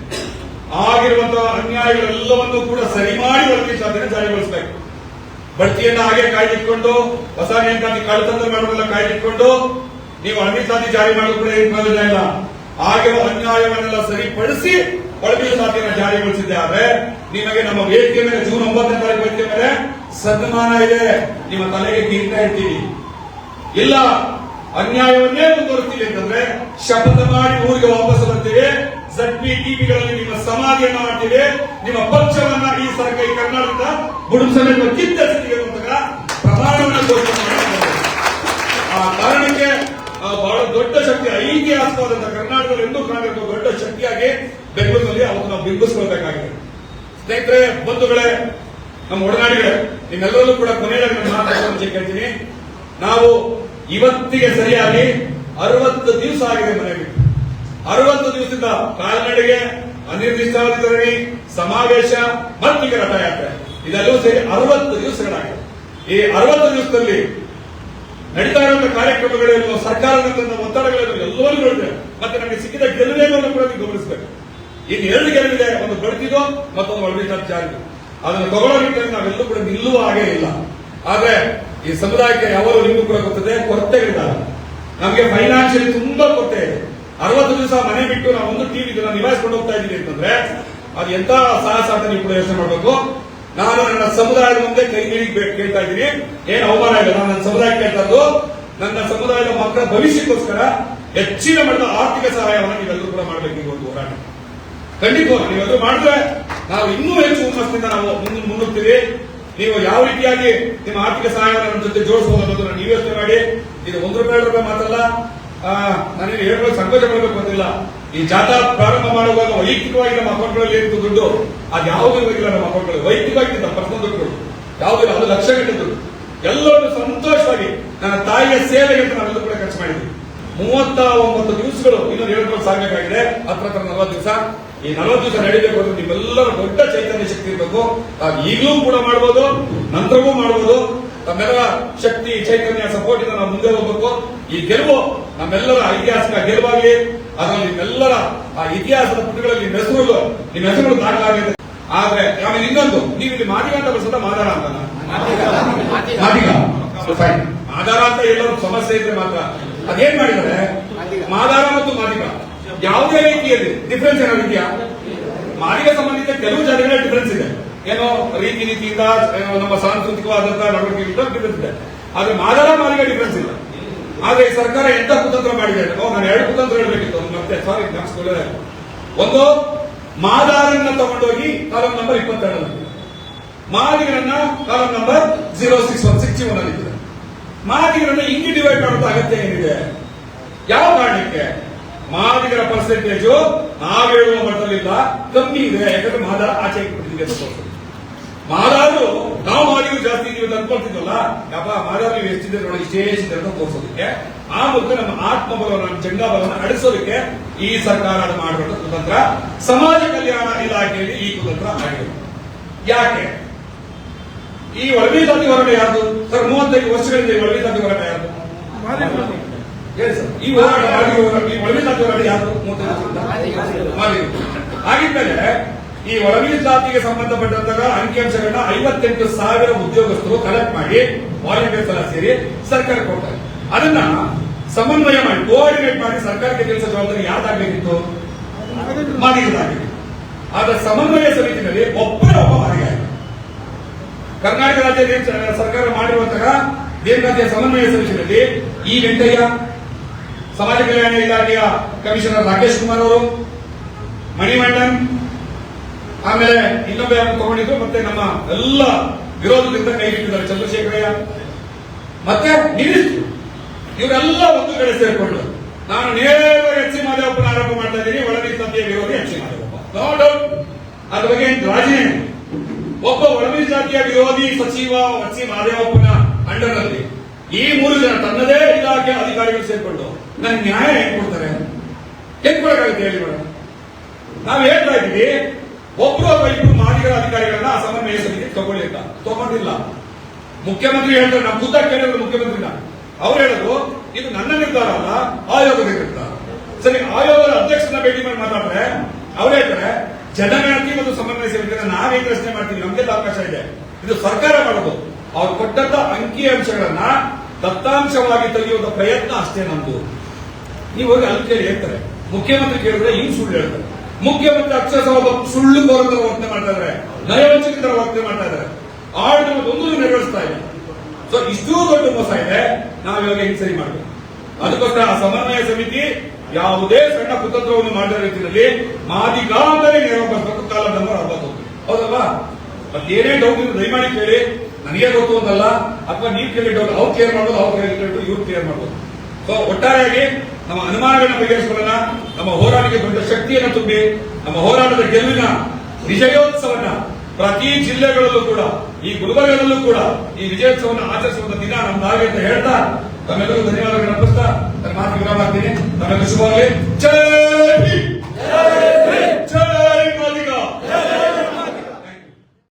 ಆಗಿರುವಂತಹ ಅನ್ಯಾಯಗಳೆಲ್ಲವನ್ನೂ ಕೂಡ ಸರಿ ಮಾಡಿ ಬರ್ತೀವಿ ಸಾಧನೆ ಜಾರಿಗೊಳಿಸಬೇಕು. ಬಡ್ತಿಯನ್ನ ಹಾಗೆ ಕಾಯ್ದಿಟ್ಕೊಂಡು, ಹೊಸ ನೇಮಕಾತಿ ಕಳ್ಳತನ ಮಾಡೋದೆಲ್ಲ ಕಾಯ್ದಿಟ್ಕೊಂಡು, ನೀವು ಅನ್ಯಸಾತಿ ಜಾರಿ ಮಾಡೋದು ಕೂಡ ಏನು ಪ್ರಯೋಜನ ಇಲ್ಲ. ಆಗಿರುವ ಅನ್ಯಾಯವನ್ನೆಲ್ಲ ಸರಿಪಡಿಸಿ ಒಳಗಿನ ಜಾರಿಗೊಳಿಸಿದ್ದೆ ಆದ್ರೆ, ನಿಮಗೆ ನಮ್ಮ ವೇದಿಕೆ ಮೇಲೆ ಜೂನ್ ಒಂಬತ್ತನೇ ತಾರೀಕು ವೇದಿಕೆ ಮೇಲೆ ಸನ್ಮಾನ ಇದೆ. ನಿಮ್ಮ ತಲೆಗೆ ಕಿರೀಟ ಇರ್ತೀವಿ. ಇಲ್ಲ ಅನ್ಯಾಯವನ್ನೇ ಮುಂದುವರಿಸಿಲ್ಲ ಅಂತಂದ್ರೆ ಶಪಥ ಮಾಡಿ ಊರಿಗೆ ವಾಪಸ್ ಬರ್ತೇವೆ. ಜಡ್ಪಿ ಟಿವಿಗಳಲ್ಲಿ ನಿಮ್ಮ ಸಮಾಧಿಯನ್ನ ಮಾಡ್ತೀವಿ. ನಿಮ್ಮ ಪಕ್ಷವನ್ನ ಈ ಸರ್ಕಾರ ಈ ಕರ್ನಾಟಕದ ಬುಡುಗು ಸಮೇತ ಪ್ರಮಾಣವನ್ನು ಘೋಷಣೆ ಆ ಕಾರಣಕ್ಕೆ ಬಹಳ ದೊಡ್ಡ ಶಕ್ತಿ ಐತಿಹಾಸಿಕವಾದಂತಹ ಕರ್ನಾಟಕದಲ್ಲಿ ಎಂದು ಕಾಣಬೇಕು. ದೊಡ್ಡ ಶಕ್ತಿಯಾಗಿ ಬೆಂಗಳೂರಿನಲ್ಲಿ ಅವನ್ನು ಬಿಂಬಿಸ್ಕೊಳ್ಬೇಕಾಗಿದೆ. ಸ್ನೇಹಿತರೆ, ಬಂಧುಗಳೇ, ನಮ್ಮ ಒಡನಾಡಿಗಳೇ, ನಿಮ್ಮೆಲ್ಲರಲ್ಲೂ ಕೂಡ ಕೊನೆಯದಾಗಿ ನಾನು ಕೇಳ್ತೀನಿ. ನಾವು ಇವತ್ತಿಗೆ ಸರಿಯಾಗಿ ಅರವತ್ತು ದಿವಸ ಆಗಿದೆ ಮನೆ ಬಿಟ್ಟು. ಅರವತ್ತು ದಿವಸದಿಂದ ಕಾಲ್ನಡಿಗೆ, ಅನಿರ್ದಿಷ್ಟಾವಧಿ ಸಮಾವೇಶ ಮತ್ತೀಗ ರಥಯಾತ್ರೆ. ಇದೆಲ್ಲವೂ ಸೇರಿ ಅರವತ್ತು ದಿವಸಗಳಾಗಿದೆ. ಈ ಅರವತ್ತು ದಿವಸದಲ್ಲಿ ನಡೀತಾ ಇರುವಂತಹ ಕಾರ್ಯಕ್ರಮಗಳೇನು ಸರ್ಕಾರದ ಒತ್ತಡಗಳೇನು ಎಲ್ಲವನ್ನೂ ನೋಡಿದೆ ಮತ್ತೆ ನಮಗೆ ಸಿಕ್ಕಿದ ಗೆಲುವೇನು ಕೂಡ ಗಮನಿಸಬೇಕು. ಇನ್ನು ಎರಡು ಗೆಲುವಿದೆ, ಒಂದು ಬಡ್ತಿದು ಮತ್ತೊಂದು ಒಳಗಿನ ಜಾರಿದು ಅದನ್ನು ತಗೊಳ್ಳೋ ನಾವೆಲ್ಲೂ ಕೂಡ ನಿಲ್ಲುವ ಹಾಗೆ ಇಲ್ಲ. ಆದ್ರೆ ಈ ಸಮುದಾಯಕ್ಕೆ ಯಾವಾಗಲೂ ನಿಮಗೂ ಕೂಡ ಗೊತ್ತದೆ ಕೊರತೆಗಳಿದ್ದಾವೆ ನಮಗೆ ಫೈನಾನ್ಷಿಯಲಿ ತುಂಬಾ ಕೊರತೆ ಇದೆ. ಅರವತ್ತು ದಿವಸ ಮನೆ ಬಿಟ್ಟು ನಾವು ಒಂದು ಟಿವಿ ಇದನ್ನ ನಿಭಾಯಿಸ್ಕೊಂಡು ಹೋಗ್ತಾ ಇದ್ದೀವಿ ಅಂತಂದ್ರೆ, ಅದು ಎಂತ ಸಾಹಸ ಅಂತ ನೀವು ಕೂಡ ಯೋಚನೆ ಮಾಡಬೇಕು. ನಾನು ನನ್ನ ಸಮುದಾಯದ ಮುಂದೆ ಕೈ ಬೇಕು ಕೇಳ್ತಾ ಇದ್ದೀನಿ. ಏನು ಅವಮಾನ ಇಲ್ಲ ನಾನು ನನ್ನ ಸಮುದಾಯ ಕೇಳ್ತಾ ನನ್ನ ಸಮುದಾಯದ ಮಕ್ಕಳ ಭವಿಷ್ಯಕ್ಕೋಸ್ಕರ ಹೆಚ್ಚಿನ ಮಟ್ಟದ ಆರ್ಥಿಕ ಸಹಾಯವನ್ನು ನೀವೆಲ್ಲರೂ ಕೂಡ ಮಾಡಬೇಕು ಒಂದು ಹೋರಾಟ. ಖಂಡಿತವಾಗಿ ನೀವೆಲ್ಲರೂ ಮಾಡಿದ್ರೆ ನಾವು ಇನ್ನೂ ಹೆಚ್ಚು ಹುಮ್ಮಸ್ಸಿನಿಂದ ನಾವು ಮುಂದೆ ಮುನ್ನುಗ್ತೀವಿ ನೀವು ಯಾವ ರೀತಿಯಾಗಿ ನಿಮ್ಮ ಆರ್ಥಿಕ ಸಹಾಯವನ್ನು ನನ್ನ ಜೊತೆ ಜೋಡಿಸಬಹುದು ನೀವು ಯೋಚನೆ ಮಾಡಿ. ಇದು ಒಂದು ರೂಪಾಯಿ, ಎರಡು ರೂಪಾಯಿ ಮಾತಲ್ಲ ನನಗೆ ಹೇಳ್ಬೋದು ಸಂಕೋಚ ಮಾಡಬೇಕು ಅಂತಿಲ್ಲ ಈ ಜಾಥಾ ಪ್ರಾರಂಭ ಮಾಡುವಾಗ ವೈಯಕ್ತಿಕವಾಗಿ ನಮ್ಮ ಅಕೌಂಟ್ಗಳಲ್ಲಿ ಏನಿತ್ತು ದುಡ್ಡು, ಅದು ಯಾವುದೂ ಇರಲಿಲ್ಲ ನಮ್ಮ ಅಕೌಂಟ್ಗಳಲ್ಲಿ. ವೈಯಕ್ತಿಕವಾಗಿ ನಮ್ಮ ಪರ್ಸನಲ್ ದುಡ್ಡುಗಳು ಯಾವುದಿಲ್ಲ ಅದು ಗಂಟೆ ದುಡ್ಡು. ಎಲ್ಲರೂ ಸಂತೋಷವಾಗಿ ನನ್ನ ತಾಯಿಯ ಸೇವೆಗೆ ಅಂತ ಕೂಡ ಖರ್ಚು ಮಾಡಿದ್ವಿ. ಮೂವತ್ತ ಒಂಬತ್ತು ದಿವಸಗಳು ಇನ್ನೊಂದು ಹೇಳ್ಬೋದು ಸಾಗಬೇಕಾಗಿದೆ. ಹತ್ರ ಹತ್ರ ನಲವತ್ತು ದಿವಸ. ಈ ನಲವತ್ತು ದಿವಸ ನಡೀಬೇಕು ಅಂದ್ರೆ ನಿಮ್ಮೆಲ್ಲರ ದೊಡ್ಡ ಚೈತನ್ಯ ಶಕ್ತಿ ಇರಬೇಕು. ಆಗ ಈಗಲೂ ಕೂಡ ಮಾಡ್ಬೋದು ನಂತರವೂ ಮಾಡ್ಬೋದು. ತಮ್ಮೆಲ್ಲರ ಶಕ್ತಿ ಚೈತನ್ಯ ಸಪೋರ್ಟ್ ಇಂದ ನಾವು ಮುಂದೆ ಹೋಗ್ಬೇಕು. ಈ ಗೆಲುವು ನಮ್ಮೆಲ್ಲರ ಐತಿಹಾಸಿಕ ಗೆಲುವಾಗಲಿ ಅದರಲ್ಲಿ ನಿಮ್ಮೆಲ್ಲರ ಆ ಇತಿಹಾಸದ ಪುಟಗಳಲ್ಲಿ ನಿಮ್ಮ ಹೆಸರುಗಳು ನಿಮ್ಮ ಹೆಸರುಗಳು ದಾಖಲಾಗಿದೆ ಆದ್ರೆ ಆಮೇಲೆ ಇನ್ನೊಂದು ನೀವು ಇಲ್ಲಿ ಮಾದಿಗಂತ ಬರ್ಸದ ಮಾದಾರ ಅಂತ ಮಾದಿಗ. ಆಧಾರ ಅಂತ ಎಲ್ಲರೂ ಸಮಸ್ಯೆ ಇದ್ರೆ ಮಾತ್ರ. ಅದೇನ್ ಮಾಡಿದ್ದಾರೆ? ಮಾದಾರ ಮತ್ತು ಮಾದಿಗ. ಯಾವುದೇ ರೀತಿಯಲ್ಲಿ ಡಿಫರೆನ್ಸ್ ಏನಾದ್ರು ಇದೆಯಾ ಮಾದಿಗ ಸಂಬಂಧಿತ ಕೆಲವು ಜಾತಿಗಳ ಡಿಫರೆನ್ಸ್ ಇದೆ. ಏನೋ ರೀತಿ ರೀತಿಯಿಂದ ನಮ್ಮ ಸಾಂಸ್ಕೃತಿಕವಾದಂತಹ ನಡವಳಿಕೆಯಿಂದ ಡಿಫರೆನ್ಸ್ ಇದೆ. ಆದ್ರೆ ಮಾದರ ಮಾರಿಗೆ ಡಿಫರೆನ್ಸ್ ಇಲ್ಲ. ಆದ್ರೆ ಸರ್ಕಾರ ಎಂತ ಕುತಂತ್ರ ಮಾಡಿದೆ? ಓ, ನಾನು ಎರಡು ಕುತಂತ್ರ ಹೇಳಬೇಕಿತ್ತು. ಮತ್ತೆ ಸಾರಿ ಜ್ಞಾಪಿಸ್ಕೊಳ್ಳದೆ ಒಂದು, ಮಾದಾರನ್ನ ತಗೊಂಡೋಗಿ ಕಾಲಂ ನಂಬರ್ ಇಪ್ಪತ್ತೆರಡರಲ್ಲಿ. ಮಾದಿಗರನ್ನ column number zero six one sixty one ಅಲ್ಲಿ ಮಾದಿಗರನ್ನ ಹಿಂಗೆ ಡಿವೈಡ್ ಮಾಡುವಂತ ಅಗತ್ಯ ಏನಿದೆ? ಯಾವ ಕಾರಣಕ್ಕೆ? ಮಾದಿಗರ ಪರ್ಸೆಂಟೇಜು ನಾವು ಹೇಳುವ ಕಮ್ಮಿ ಇದೆ. ಯಾಕಂದ್ರೆ ಮಾದ ಆಚೆ ಇಟ್ಬಿಟ್ಟಿದ್ದೀವಿ. ಮಾದಾರು ನಾವು ಮಾದಿಗರು ಜಾಸ್ತಿ ಇದೀವಿ ಅಂತ ಅನ್ಕೊಳ್ತಿದ್ವಲ್ಲ? ಯಪ್ಪ, ಮಾದಾರ ನೀವು ಎಷ್ಟಿದೆ ನೋಡಿ, ಇಷ್ಟೇ ಅಂತ ತೋರಿಸೋದಕ್ಕೆ. ಆ ಮೂಲಕ ನಮ್ಮ ಆತ್ಮಬಲವನ್ನು, ನಮ್ಮ ಜಂಗಾಬಲವನ್ನು ಅಡಿಸೋದಕ್ಕೆ ಈ ಸರ್ಕಾರ ಮಾಡಿರೋ ಕುತಂತ್ರ. ಸಮಾಜ ಕಲ್ಯಾಣ ಇಲಾಖೆಯಲ್ಲಿ ಈ ಕುತಂತ್ರ ಆಗಿದೆ. ಯಾಕೆ? ಈ ಒಳಗೆ ಜಾತಿ ಹೋರಾಟ ಯಾರು ಸರ್, ಮೂವತ್ತೈದು ವರ್ಷಗಳಿಂದ ಈ ಒಳಗೆ ಜಾತಿ ಹೋರಾಟ ಯಾರ್ದು? ಹೇಳಿ ಸರ್. ಈ ಹೋರಾಟ ಮಾಡಿ ಈ ಒಳಗೆ ಜಾತಿ ಹೋರಾಟ ಯಾರ್ದು ಮೂವತ್ತೈದು ವರ್ಷದಿಂದ ಹಾಗಿದ್ಮೇಲೆ ಈ ಒಳಗೆ ಜಾತಿಗೆ ಸಂಬಂಧಪಟ್ಟಂತಹ ಅಂಕಿಅಂಶಗಳನ್ನ ಐವತ್ತೆಂಟು ಸಾವಿರ ಉದ್ಯೋಗಸ್ಥರು ಕಲೆಕ್ಟ್ ಮಾಡಿ ವಾಲಂಟಿಯರ್ಸ್ ಎಲ್ಲ ಸೇರಿ ಸರ್ಕಾರ ಕೊಡ್ತಾರೆ. ಅದನ್ನ ಸಮನ್ವಯ ಮಾಡಿ ಕೋಆರ್ಡಿನೇಟ್ ಮಾಡಿ ಸರ್ಕಾರಕ್ಕೆ ಕೆಲಸ ಜವಾಬ್ದಾರಿ ಯಾವ್ದಾಗಬೇಕಿತ್ತು ಮಾದಿಗರಾಗಬೇಕು ಆದ್ರೆ ಸಮನ್ವಯ ಸಮಿತಿನಲ್ಲಿ ಒಬ್ಬರ ಒಬ್ಬ ಮಾದಿಗ ಆಯ್ತು. ಕರ್ನಾಟಕ ರಾಜ್ಯ ಸರ್ಕಾರ ಮಾಡಿರುವಂತಹ ದೇವರಾಜ್ಯ ಸಮನ್ವಯ ಸಮಿತಿಯಲ್ಲಿ ಈ ವೆಂಕಯ್ಯ ಸಮಾಜ ಕಲ್ಯಾಣ ಇಲಾಖೆಯ ಕಮಿಷನರ್ ರಾಕೇಶ್ ಕುಮಾರ್ ಅವರು ಮಣಿಮಂಡನ್ ಆಮೇಲೆ ಇನ್ನೊಬ್ಬ ಯಾರು ತಗೊಂಡಿದ್ರು, ಮತ್ತೆ ನಮ್ಮ ಎಲ್ಲ ವಿರೋಧದಿಂದ ಕೈ ಬಿಟ್ಟಿದ್ದಾರೆ ಚಂದ್ರಶೇಖರಯ್ಯ ಮತ್ತೆ ನಿಲ್ಲಿಸಿದ್ರು ಇವರೆಲ್ಲ ಒಂದು ಕಡೆ ಸೇರಿಕೊಂಡ್ರು ನಾನು ನೇರವಾಗಿ ಎಚ್ ಸಿ ಮಾದೇವಪ್ಪನ ಆರೋಪ ಮಾಡ್ತಾ ಇದ್ದೀನಿ ಒಳಗಿ ತಂದೆಯ ವಿರೋಧಿ H C Madevappa. No doubt ಅದ್ರ ಬಗ್ಗೆ ಏನ್ ರಾಜಿ ಒಬ್ಬ ಒಳಗಿ ಜಾತಿಯ ವಿರೋಧಿ ಸಚಿವ ಎಚ್ ಸಿ ಮಾದೇವಪ್ಪನ ಅಂಡರ್ ಅಲ್ಲಿ ಈ ಮೂರು ಜನ ತನ್ನದೇ ಇಲಾಖೆ ಅಧಿಕಾರಿಗಳು ಸೇರ್ಕೊಂಡು ನನ್ನ ನ್ಯಾಯ ಹೆಂಗ್ ಕೊಡ್ತಾರೆ? ಹೆಂಗ್ ಕೊಡಕ್ಕಾಗುತ್ತೆ ಹೇಳಿ ಮೇಡಮ್? ನಾವು ಹೇಳ್ತಾ ಇದ್ದೀವಿ, ಒಬ್ರು ಒಬ್ಬ ಇಬ್ರು ಅಧಿಕಾರಿಗಳನ್ನ ಆ ಸಮಿತಿ ತಗೊಳ್ಳಿ ಅಂತ. ತಗೊಂಡಿಲ್ಲ. ಮುಖ್ಯಮಂತ್ರಿ ಹೇಳ್ತಾರೆ ನಮ್ಮ ಖುದ್ದ ಕೇಳಿದ್ರು ಮುಖ್ಯಮಂತ್ರಿನ. ಅವ್ರು ಹೇಳಿದ್ರು, ಇದು ನನ್ನ ನಿರ್ಧಾರ ಅಲ್ಲ, ಆಯೋಗದ ನಿರ್ಧಾರ. ಸರಿ, ಆಯೋಗದ ಅಧ್ಯಕ್ಷನ ಭೇಟಿ ಮಾಡಿ ಮಾತಾಡಿದ್ರೆ ಅವ್ರು ಹೇಳ್ತಾರೆ, ಜನಗಣತಿ ಮತ್ತು ಸಮನ್ವಯ ಸಮಿತಿನ ನಾವೇನು ರಚನೆ ಮಾಡ್ತೀವಿ ನಮ್ಗೆ ಅವಕಾಶ ಇದೆ. ಇದು ಸರ್ಕಾರ ಮಾಡೋದು. ಅವ್ರು ಕೊಟ್ಟಂತ ಅಂಕಿ ಅಂಶಗಳನ್ನ ದತ್ತಾಂಶವಾಗಿ ತೆಗೆಯುವ ಪ್ರಯತ್ನ ಅಷ್ಟೇ ನಮ್ದು. ನೀವು ಹೋಗಿ ಅಲ್ಲಿ ಕೇಳಿ ಹೇಳ್ತಾರೆ. ಮುಖ್ಯಮಂತ್ರಿ ಕೇಳಿದ್ರೆ ಇನ್ ಸುಳ್ಳು ಹೇಳ್ತಾರೆ. ಮುಖ್ಯಮಂತ್ರಿ ಅಕ್ಷರಶಃ ಒಬ್ಬ ಸುಳ್ಳು ಬರೋದ್ರ ವರ್ತನೆ ಮಾಡ್ತಾ ಇದ್ದಾರೆ. ನಯವಂಚಕರ ವರ್ತನೆ ಮಾಡ್ತಾ ಇದ್ದಾರೆ. ಒಂದು ನೆರವೇರಿಸ್ತಾ ಇದೆ. ಸೊ ಇಷ್ಟೂ ದೊಡ್ಡ ಮೋಸ ಇದೆ, ನಾವು ಇವಾಗ ಹೆಂಗ್ ಸರಿ ಮಾಡಬೇಕು? ಅದಕ್ಕೋಸ್ಕರ ಆ ಸಮನ್ವಯ ಸಮಿತಿ ಯಾವುದೇ ಸಣ್ಣ ಕುತಂತ್ರವನ್ನು ಮಾಡಿದ ರೀತಿಯಲ್ಲಿ ಮಾದಿಗಾದರೆ ನೆರವು ಬರ್ಬೇಕು ಕಾಲ ನಂಬರ್ ಅರವತ್ತೊಂದು ಹೌದಲ್ವಾ? ಮತ್ತೇನೇ ಡೌಟ್ ದಯಮಾಡಿ ಕೇಳಿ. ನನಗೆ ಗೊತ್ತು ಅಂತಲ್ಲ, ಅಥವಾ ನೀವು ಕೇಳಿ ಡೌಟ್ ಅವ್ರು ಕ್ಲಿಯರ್ ಮಾಡೋದು ಅವ್ರು ಕೇಳಿಟ್ಟು ಇವ್ರು ಕ್ಲಿಯರ್ ಮಾಡೋದು ಸೊ ಒಟ್ಟಾರೆಯಾಗಿ ನಮ್ಮ ಅನುಮಾನಗಳನ್ನ ಬಗೆಹರಿಸಿಕೊಳ್ಳೋಣ. ನಮ್ಮ ಹೋರಾಟಕ್ಕೆ ದೊಡ್ಡ ಶಕ್ತಿಯನ್ನು ತುಂಬಿ, ನಮ್ಮ ಹೋರಾಟದ ಗೆಲುವಿನ ವಿಜಯೋತ್ಸವನ್ನ ಪ್ರತಿ ಜಿಲ್ಲೆಗಳಲ್ಲೂ ಕೂಡ, ಈ ಗುಲ್ಬರ್ಗದಲ್ಲೂ ಕೂಡ ಈ ವಿಜಯೋತ್ಸವವನ್ನು ಆಚರಿಸುವಂತ ದಿನ ನಮ್ದಾಗಿ ಅಂತ ಹೇಳ್ತಾ, ತಮ್ಮೆಲ್ಲರಿಗೂ ಧನ್ಯವಾದಗಳು ಅರ್ಪಿಸ್ತಾ, ನನ್ನ ಮಾತು ವಿರಾಮ ಮಾಡ್ತೀನಿ ತಮ್ಮೆಲ್ಲರಿಗೂ ಶುಭವಾಗಲಿ. ಜೈ